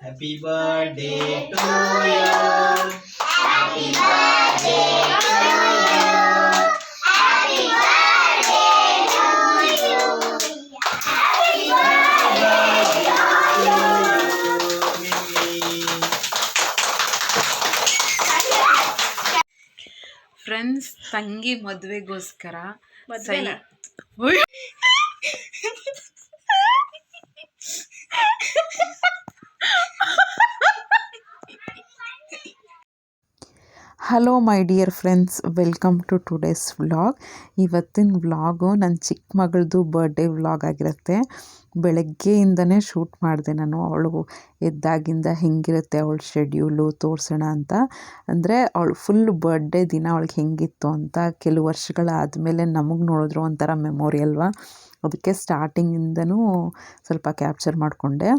Happy birthday to you. Mimi. Friends ತಂಗಿ ಮದುವೆಗೋಸ್ಕರ ಮದ್ವೆನಾ? hello my dear friends welcome to today's vlog ಇವತ್ತಿನ vlog ನನ್ನ ಚಿಕ್ಕ ಮಗಳದು birthday vlog ಆಗಿರುತ್ತೆ. ಬೆಳಗ್ಗೆಯಿಂದನೇ shoot ಮಾಡಿದೆ ನಾನು. ಅವಳು ಎದ್ದಾಗಿಂದ ಹೆಂಗಿರುತ್ತೆ, ಅವಳ ಶೆಡ್ಯೂಲು ತೋರಿಸೋಣ ಅಂತ. ಅಂದರೆ ಅವಳು ಫುಲ್ ಬರ್ಡೇ ದಿನ ಅವಳಿಗೆ ಹೆಂಗಿತ್ತು ಅಂತ ಕೆಲವು ವರ್ಷಗಳಾದಮೇಲೆ ನಮಗೆ ನೋಡಿದ್ರು ಒಂಥರ ಮೆಮೊರಿ ಅಲ್ವಾ? ಅದಕ್ಕೆ ಸ್ಟಾರ್ಟಿಂಗಿಂದನೂ ಸ್ವಲ್ಪ ಕ್ಯಾಪ್ಚರ್ ಮಾಡಿಕೊಂಡೆ.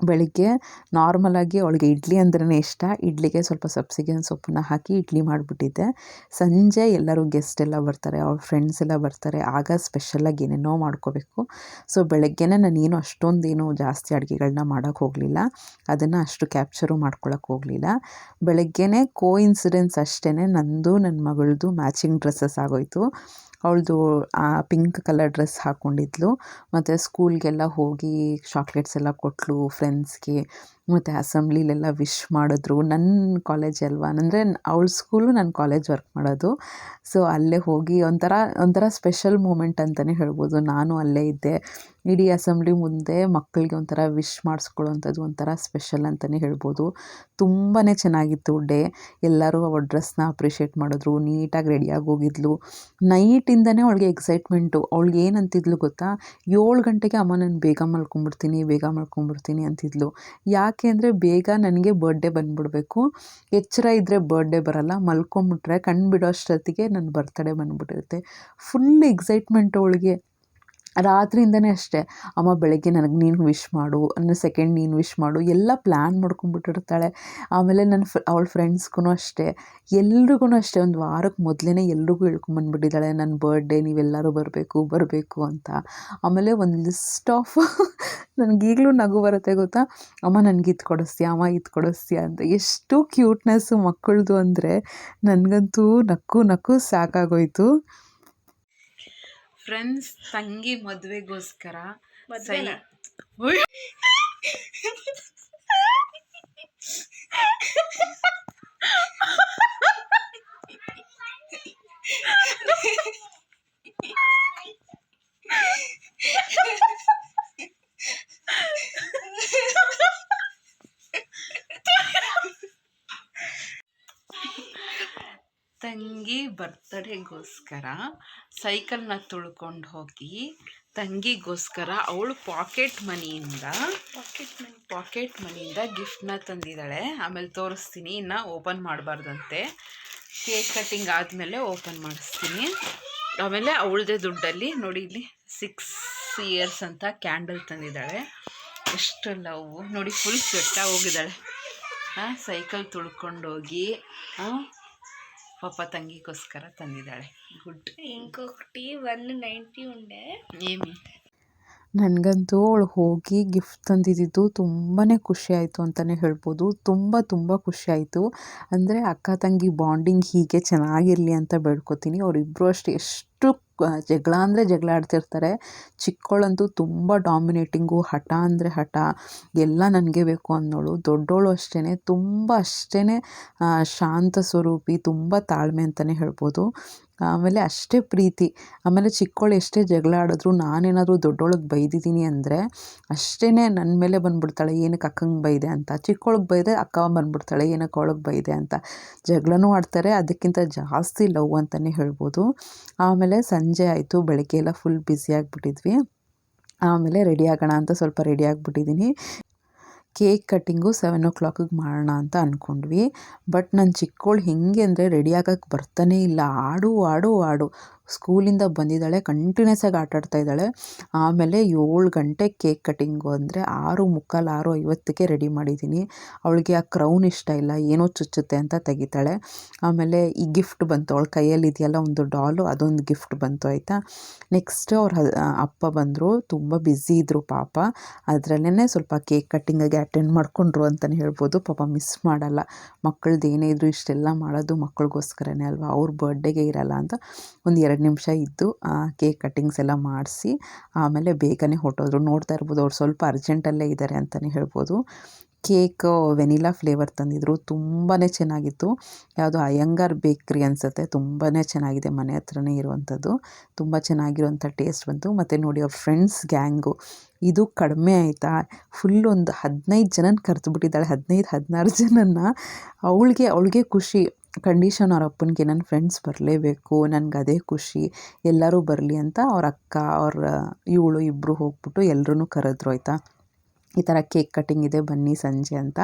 ಬೆಳಿಗ್ಗೆ ನಾರ್ಮಲಾಗಿ ಅವಳಿಗೆ ಇಡ್ಲಿ ಅಂದ್ರೇ ಇಷ್ಟ. ಇಡ್ಲಿಗೆ ಸ್ವಲ್ಪ ಸಬ್ಸಿಗೆ ಸೊಪ್ಪನ್ನ ಹಾಕಿ ಇಡ್ಲಿ ಮಾಡಿಬಿಟ್ಟಿದ್ದೆ. ಸಂಜೆ ಎಲ್ಲರೂ ಗೆಸ್ಟ್ ಎಲ್ಲ ಬರ್ತಾರೆ ಅವ್ಳ ಫ್ರೆಂಡ್ಸ್ ಎಲ್ಲ ಬರ್ತಾರೆ. ಆಗ ಸ್ಪೆಷಲಾಗಿ ಏನೇನೋ ಮಾಡ್ಕೋಬೇಕು. ಸೊ ಬೆಳಗ್ಗೆನೇ ನಾನೇನು ಅಷ್ಟೊಂದೇನು ಜಾಸ್ತಿ ಅಡುಗೆಗಳನ್ನ ಮಾಡೋಕ್ಕೆ ಹೋಗಲಿಲ್ಲ. ಅದನ್ನು ಅಷ್ಟು ಕ್ಯಾಪ್ಚರು ಮಾಡ್ಕೊಳಕ್ಕೆ ಹೋಗಲಿಲ್ಲ. ಬೆಳಗ್ಗೆನೇ ಕೋ ಇನ್ಸಿಡೆನ್ಸ್ ಅಷ್ಟೇ ನಂದು ನನ್ನ ಮಗಳದು ಮ್ಯಾಚಿಂಗ್ ಡ್ರೆಸ್ಸಸ್ ಆಗೋಯಿತು. ಅವಳದು ಪಿಂಕ್ ಕಲರ್ ಡ್ರೆಸ್ ಹಾಕ್ಕೊಂಡಿದ್ಲು ಮತ್ತು ಸ್ಕೂಲ್ಗೆಲ್ಲ ಹೋಗಿ ಚಾಕ್ಲೇಟ್ಸ್ ಎಲ್ಲ ಕೊಟ್ಟಳು ಫ್ರೆಂಡ್ಸ್ಗೆ ಮತ್ತು ಅಸೆಂಬ್ಲಿಲೆಲ್ಲ ವಿಶ್ ಮಾಡಿದ್ರು. ನನ್ನ ಕಾಲೇಜ್ ಅಲ್ವಾ? ಅಂದರೆ ಅವಳ ಸ್ಕೂಲು ನನ್ನ ಕಾಲೇಜ್ ವರ್ಕ್ ಮಾಡೋದು. ಸೊ ಅಲ್ಲೇ ಹೋಗಿ ಒಂಥರ ಒಂಥರ ಸ್ಪೆಷಲ್ ಮೂಮೆಂಟ್ ಅಂತಲೇ ಹೇಳ್ಬೋದು. ನಾನು ಅಲ್ಲೇ ಇದ್ದೆ. ಇಡೀ ಅಸೆಂಬ್ಲಿ ಮುಂದೆ ಮಕ್ಕಳಿಗೆ ಒಂಥರ ವಿಶ್ ಮಾಡಿಸ್ಕೊಳ್ಳೋವಂಥದ್ದು ಒಂಥರ ಸ್ಪೆಷಲ್ ಅಂತಲೇ ಹೇಳ್ಬೋದು. ತುಂಬಾ ಚೆನ್ನಾಗಿತ್ತು ಡೇ ಎಲ್ಲರೂ ಅವಳ ಡ್ರೆಸ್ನ ಅಪ್ರಿಷಿಯೇಟ್ ಮಾಡಿದ್ರು. ನೀಟಾಗಿ ರೆಡಿಯಾಗಿ ಹೋಗಿದ್ಲು. ನೈಟಿಂದನೇ ಅವಳಿಗೆ ಎಕ್ಸೈಟ್ಮೆಂಟು ಅವಳಿಗೆ ಏನಂತಿದ್ಲು ಗೊತ್ತಾ? ಏಳು ಗಂಟೆಗೆ ಅಮ್ಮ ನಾನು ಬೇಗ ಮಲ್ಕೊಂಬಿಡ್ತೀನಿ ಬೇಗ ಮಲ್ಕೊಂಬಿಡ್ತೀನಿ ಅಂತಿದ್ಲು. ಯಾಕೆ ಅಂದರೆ ಬೇಗ ನನಗೆ ಬರ್ಡೇ ಬಂದುಬಿಡ್ಬೇಕು. ಎಚ್ಚರ ಇದ್ದರೆ ಬರ್ಡೇ ಬರಲ್ಲ, ಮಲ್ಕೊಂಬಿಟ್ರೆ ಕಣ್ಣು ಬಿಡೋ ಅಷ್ಟೊತ್ತಿಗೆ ನನ್ನ ಬರ್ತಡೇ ಬಂದುಬಿಟ್ಟಿರುತ್ತೆ. ಫುಲ್ ಎಕ್ಸೈಟ್ಮೆಂಟ್ ಅವಳಿಗೆ ರಾತ್ರಿಯಿಂದನೇ ಅಷ್ಟೇ, ಅಮ್ಮ, ಬೆಳಗ್ಗೆ ನನಗೆ ನೀನು ವಿಶ್ ಮಾಡು, ನನ್ನ ಸೆಕೆಂಡ್ ನೀನು ವಿಶ್ ಮಾಡು, ಎಲ್ಲ ಪ್ಲ್ಯಾನ್ ಮಾಡ್ಕೊಂಡ್ಬಿಟ್ಟಿರ್ತಾಳೆ. ಆಮೇಲೆ ನನ್ನ ಫ್ರ ಅವಳ ಫ್ರೆಂಡ್ಸ್ಗೂ ಅಷ್ಟೇ. ಎಲ್ರಿಗೂ ಅಷ್ಟೇ, ಒಂದು ವಾರಕ್ಕೆ ಮೊದಲೇ ಎಲ್ರಿಗೂ ಹೇಳ್ಕೊಂಬಂದ್ಬಿಟ್ಟಿದ್ದಾಳೆ ನನ್ನ ಬರ್ಡೇ ನೀವೆಲ್ಲರೂ ಬರಬೇಕು ಬರಬೇಕು ಅಂತ. ಆಮೇಲೆ ಒಂದು ಲಿಸ್ಟ್ ಆಫ್ ನನಗೀಗಲೂ ನಗು ಬರುತ್ತೆ ಗೊತ್ತಾ? ಅಮ್ಮ, ನನಗೆ ಇದು ಕೊಡಿಸ್ತೀಯ, ಅಮ್ಮ, ಇದು ಕೊಡಿಸ್ತೀಯ ಅಂತ. ಎಷ್ಟು ಕ್ಯೂಟ್ನೆಸ್ಸು ಮಕ್ಕಳದು ಅಂದರೆ, ನನಗಂತೂ ನಕ್ಕು ನಕ್ಕು ಸಾಕಾಗೋಯ್ತು. ಫ್ರೆಂಡ್ಸ್ ತಂಗಿ ಮದುವೆಗೋಸ್ಕರ ಮದ್ವೆನಾ? ತಂಗಿ ಬರ್ತಡೇಗೋಸ್ಕರ ಸೈಕಲ್ನ ತುಳ್ಕೊಂಡು ಹೋಗಿ ತಂಗಿಗೋಸ್ಕರ ಅವಳು ಪಾಕೆಟ್ ಮನಿಯಿಂದ ಪಾಕೆಟ್ ಮನಿ. ಪಾಕೆಟ್ ಮನಿಯಿಂದ ಗಿಫ್ಟ್ನ ತಂದಿದ್ದಾಳೆ. ಆಮೇಲೆ ತೋರಿಸ್ತೀನಿ. ಇನ್ನು ಓಪನ್ ಮಾಡಬಾರ್ದಂತೆ. ಕೇಕ್ ಕಟ್ಟಿಂಗ್ ಆದಮೇಲೆ ಓಪನ್ ಮಾಡಿಸ್ತೀನಿ. ಆಮೇಲೆ ಅವಳದೇ ದುಡ್ಡಲ್ಲಿ ನೋಡಿ ಇಲ್ಲಿ ಸಿಕ್ಸ್ ಇಯರ್ಸ್ ಅಂತ ಕ್ಯಾಂಡಲ್ ತಂದಿದ್ದಾಳೆ. ಎಷ್ಟು ಲವ್. ನೋಡಿ ಫುಲ್ ಸ್ವೆಟ್ಟಾಗಿ ಹೋಗಿದ್ದಾಳೆ. ಹಾಂ ಸೈಕಲ್ ತುಳ್ಕೊಂಡೋಗಿ ಹಾಂ ಪಾಪ ತಂಗಿಗೋಸ್ಕರ ತಂದಿದ್ದಾಳೆ ಗುಡ್ ఇంకొకటి వన్ నైంటీ ఉండే ಏಮಿ ನನಗಂತೂ ಅವಳು ಹೋಗಿ ಗಿಫ್ಟ್ ತಂದಿದ್ದು ತುಂಬಾ ಖುಷಿ ಆಯಿತು ಅಂತಲೇ ಹೇಳ್ಬೋದು ತುಂಬ ತುಂಬ ಖುಷಿ ಆಯಿತು ಅಂದರೆ ಅಕ್ಕ ತಂಗಿ ಬಾಂಡಿಂಗ್ ಹೀಗೆ ಚೆನ್ನಾಗಿರಲಿ ಅಂತ ಬೇಡ್ಕೊತೀನಿ ಅವರಿಬ್ಬರು ಅಷ್ಟು ಎಷ್ಟು ಕ- ಜಗಳ ಅಂದರೆ ಜಗಳ ಆಡ್ತಿರ್ತಾರೆ ಚಿಕ್ಕವಳಂತೂ ತುಂಬ ಡಾಮಿನೇಟಿಂಗು ಹಠ ಅಂದರೆ ಹಠ. ಎಲ್ಲ ನನಗೆ ಬೇಕು ಅನ್ನೋಳು ದೊಡ್ಡೋಳು ಅಷ್ಟೇ ತುಂಬ ಅಷ್ಟೇ ಶಾಂತ ಸ್ವರೂಪಿ, ತುಂಬ ತಾಳ್ಮೆ ಅಂತಲೇ ಹೇಳ್ಬೋದು. ಆಮೇಲೆ ಅಷ್ಟೇ ಪ್ರೀತಿ. ಆಮೇಲೆ ಚಿಕ್ಕವಳು ಎಷ್ಟೇ ಜಗಳ ಆಡಿದ್ರು ನಾನೇನಾದರೂ ದೊಡ್ಡವಳಿಗೆ ಬೈದಿದ್ದೀನಿ ಅಂದರೆ ಅಷ್ಟೇ ನನ್ನ ಮೇಲೆ ಬಂದ್ಬಿಡ್ತಾಳೆ, ಏನಕ್ಕೆ ಅಕ್ಕಂಗೆ ಬೈದೆ? ಅಂತ. ಚಿಕ್ಕವಳಿಗೆ ಬೈದೆ, ಅಕ್ಕ ಬಂದ್ಬಿಡ್ತಾಳೆ, ಏನಕ್ಕೆ ಅವಳಿಗೆ ಬೈದೆ? ಅಂತ. ಜಗಳನೂ ಆಡ್ತಾರೆ, ಅದಕ್ಕಿಂತ ಜಾಸ್ತಿ ಲವ್ ಅಂತಲೇ ಹೇಳ್ಬೋದು. ಆಮೇಲೆ ಸಂಜೆ ಆಯಿತು ಬೆಳಗ್ಗೆ ಎಲ್ಲ ಫುಲ್ ಬ್ಯುಸಿ ಆಗಿಬಿಟ್ಟಿದ್ವಿ. ಆಮೇಲೆ ರೆಡಿ ಆಗೋಣ ಅಂತ ಸ್ವಲ್ಪ ರೆಡಿ ಆಗಿಬಿಟ್ಟಿದ್ದೀನಿ. ಕೇಕ್ ಕಟ್ಟಿಂಗು ಸೆವೆನ್ ಓ ಕ್ಲಾಕಿಗೆ ಮಾಡೋಣ ಅಂತ ಅಂದ್ಕೊಂಡ್ವಿ ಬಟ್ ನನ್ನ ಚಿಕ್ಕವಳು ಹೆಂಗೆ ಅಂದರೆ ರೆಡಿ ಆಗೋಕ್ಕೆ ಬರ್ತಾನೇ ಇಲ್ಲ. ಆಡು ಆಡು ಆಡು. ಸ್ಕೂಲಿಂದ ಬಂದಿದ್ದಾಳೆ ಕಂಟಿನ್ಯೂಸ್ ಆಗಿ ಆಟ ಆಡ್ತಾ ಇದ್ದಾಳೆ. ಆಮೇಲೆ ಏಳು ಗಂಟೆ ಕೇಕ್ ಕಟಿಂಗು ಅಂದರೆ ಆರು ಮುಕ್ಕಾಲು ಆರು ಐವತ್ತಕ್ಕೆ ರೆಡಿ ಮಾಡಿದ್ದೀನಿ. ಅವಳಿಗೆ ಆ ಕ್ರೌನ್ ಇಷ್ಟ ಇಲ್ಲ, ಏನೋ ಚುಚ್ಚುತ್ತೆ ಅಂತ ತೆಗಿತಾಳೆ. ಆಮೇಲೆ ಈ ಗಿಫ್ಟ್ ಬಂತು, ಅವಳ ಕೈಯಲ್ಲಿ ಇದೆಯಲ್ಲ ಒಂದು ಡಾಲು ಅದೊಂದು ಗಿಫ್ಟ್ ಬಂತು, ಆಯಿತಾ? ನೆಕ್ಸ್ಟ್ ಅವ್ರ ಅಪ್ಪ ಬಂದರು, ತುಂಬ ಬ್ಯುಸಿ ಇದ್ದರು ಪಾಪ. ಅದರಲ್ಲೇ ಸ್ವಲ್ಪ ಕೇಕ್ ಕಟ್ಟಿಂಗಾಗಿ ಅಟೆಂಡ್ ಮಾಡಿಕೊಂಡ್ರು ಅಂತಲೇ ಹೇಳ್ಬೋದು. ಪಾಪ ಮಿಸ್ ಮಾಡಲ್ಲ. ಮಕ್ಕಳದ್ದು ಏನೇ ಇದ್ದರೂ ಇಷ್ಟೆಲ್ಲ ಮಾಡೋದು ಮಕ್ಕಳಿಗೋಸ್ಕರನೇ ಅಲ್ವಾ? ಅವ್ರ ಬರ್ಡೇಗೆ ಇರಲ್ಲ ಅಂತ ಒಂದು ಎರಡು ನಿಮಿಷ ಇದ್ದು ಕೇಕ್ ಕಟ್ಟಿಂಗ್ಸ್ ಎಲ್ಲ ಮಾಡಿಸಿ, ಆಮೇಲೆ ಬೇಗನೆ ಹೊರಟೋದ್ರು. ನೋಡ್ತಾ ಇರ್ಬೋದು, ಅವ್ರು ಸ್ವಲ್ಪ ಅರ್ಜೆಂಟಲ್ಲೇ ಇದ್ದಾರೆ ಅಂತಲೇ ಹೇಳ್ಬೋದು. ಕೇಕ್ ವೆನಿಲಾ ಫ್ಲೇವರ್ ತಂದಿದ್ರು. ತುಂಬಾ ಚೆನ್ನಾಗಿತ್ತು. ಯಾವುದು ಅಯ್ಯಂಗಾರ್ ಬೇಕ್ರಿ ಅನಿಸುತ್ತೆ. ತುಂಬಾ ಚೆನ್ನಾಗಿದೆ ಮನೆ ಹತ್ರನೇ ಇರುವಂಥದ್ದು. ತುಂಬ ಚೆನ್ನಾಗಿರುವಂಥ ಟೇಸ್ಟ್ ಬಂತು. ಮತ್ತು ನೋಡಿ, ಅವ್ರ ಫ್ರೆಂಡ್ಸ್ ಗ್ಯಾಂಗು ಇದು ಕಡಿಮೆ ಆಯಿತಾ? ಫುಲ್ ಒಂದು ಹದಿನೈದು ಜನನ ಕರೆದುಬಿಟ್ಟಿದ್ದಾಳೆ ಹದಿನೈದು, ಹದಿನಾರು ಜನನ ಅವಳಿಗೆ ಅವಳಿಗೆ ಖುಷಿ. ಕಂಡೀಷನ್ ಅವ್ರ ಅಪ್ಪನಿಗೆ ನನ್ನ ಫ್ರೆಂಡ್ಸ್ ಬರಲೇಬೇಕು, ನನಗೆ ಅದೇ ಖುಷಿ, ಎಲ್ಲರೂ ಬರಲಿ ಅಂತ ಅವ್ರ ಅಕ್ಕ, ಅವ್ರ, ಇವಳು ಇಬ್ಬರು ಹೋಗ್ಬಿಟ್ಟು ಎಲ್ಲರೂ ಕರೆದ್ರು, ಆಯಿತಾ? ಈ ಥರ ಕೇಕ್ ಕಟ್ಟಿಂಗ್ ಇದೆ, ಬನ್ನಿ ಸಂಜೆ ಅಂತ.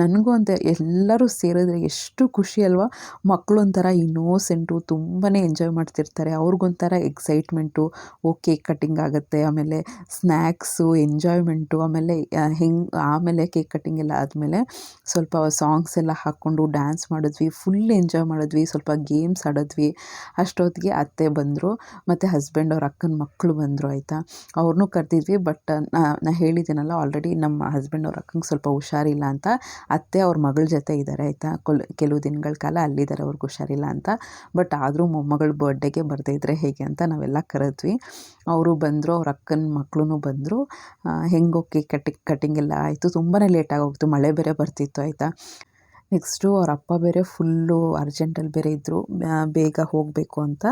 ನನಗೂ ಅಂತ ಎಲ್ಲರೂ ಸೇರಿದ್ರೆ ಎಷ್ಟು ಖುಷಿ ಅಲ್ವಾ? ಮಕ್ಕಳು ಒಂಥರ ಇನ್ನೋಸೆಂಟು ತುಂಬಾ ಎಂಜಾಯ್ ಮಾಡ್ತಿರ್ತಾರೆ. ಅವ್ರಿಗೊಂಥರ ಎಕ್ಸೈಟ್ಮೆಂಟು ಓ ಕೇಕ್ ಕಟ್ಟಿಂಗ್ ಆಗುತ್ತೆ, ಆಮೇಲೆ ಸ್ನ್ಯಾಕ್ಸು ಎಂಜಾಯ್ಮೆಂಟು ಆಮೇಲೆ ಹೆಂಗೆ, ಆಮೇಲೆ ಕೇಕ್ ಕಟ್ಟಿಂಗ್ ಎಲ್ಲ ಆದಮೇಲೆ ಸ್ವಲ್ಪ ಸಾಂಗ್ಸ್ ಎಲ್ಲ ಹಾಕ್ಕೊಂಡು ಡ್ಯಾನ್ಸ್ ಮಾಡಿದ್ವಿ ಫುಲ್ ಎಂಜಾಯ್ ಮಾಡಿದ್ವಿ, ಸ್ವಲ್ಪ ಗೇಮ್ಸ್ ಆಡಿದ್ವಿ. ಅಷ್ಟೊತ್ತಿಗೆ ಅತ್ತೆ ಬಂದರು, ಮತ್ತು ಹಸ್ಬೆಂಡ್ ಅವ್ರ ಅಕ್ಕನ ಮಕ್ಕಳು ಬಂದರು, ಆಯಿತಾ? ಅವ್ರನ್ನೂ ಕರೆದಿದ್ವಿ ಬಟ್ ನಾ ಹೇಳಿದ್ದೀನಲ್ಲ ಆಲ್ರೆಡಿ ನಮ್ಮ ಹಸ್ಬೆಂಡ್ ಅವ್ರ ಅಕ್ಕಂಗೆ ಸ್ವಲ್ಪ ಹುಷಾರಿಲ್ಲ ಅಂತ ಅತ್ತೆ ಅವ್ರ ಮಗಳ ಜೊತೆ ಇದ್ದಾರೆ ಆಯಿತಾ? ಕೊಲ್, ಕೆಲವು ದಿನಗಳ ಕಾಲ ಅಲ್ಲಿದ್ದಾರೆ ಅವ್ರಿಗೆ ಹುಷಾರಿಲ್ಲ ಅಂತ. ಬಟ್ ಆದರೂ ಮೊಮ್ಮಗಳ ಬರ್ಡೇಗೆ ಬರದೇ ಇದ್ದರೆ ಹೇಗೆ ಅಂತ ನಾವೆಲ್ಲ ಕರೆದ್ವಿ. ಅವರು ಬಂದರು, ಅವ್ರ ಅಕ್ಕನ ಮಕ್ಕಳು ಬಂದರು. ಹೆಂಗೆ ಕೇಕ್ ಕಟ್ಟಿಂಗ್ ಕಟ್ಟಿಂಗ್ ಎಲ್ಲ ಆಯಿತು. ತುಂಬಾ ಲೇಟಾಗಿ ಹೋಗ್ತು. ಮಳೆ ಬೇರೆ ಬರ್ತಿತ್ತು, ಆಯಿತಾ? ನೆಕ್ಸ್ಟು ಅವ್ರ ಅಪ್ಪ ಬೇರೆ ಫುಲ್ಲು ಅರ್ಜೆಂಟಲ್ಲಿ ಬೇರೆ ಇದ್ದರು ಬೇಗ ಹೋಗಬೇಕು ಅಂತ.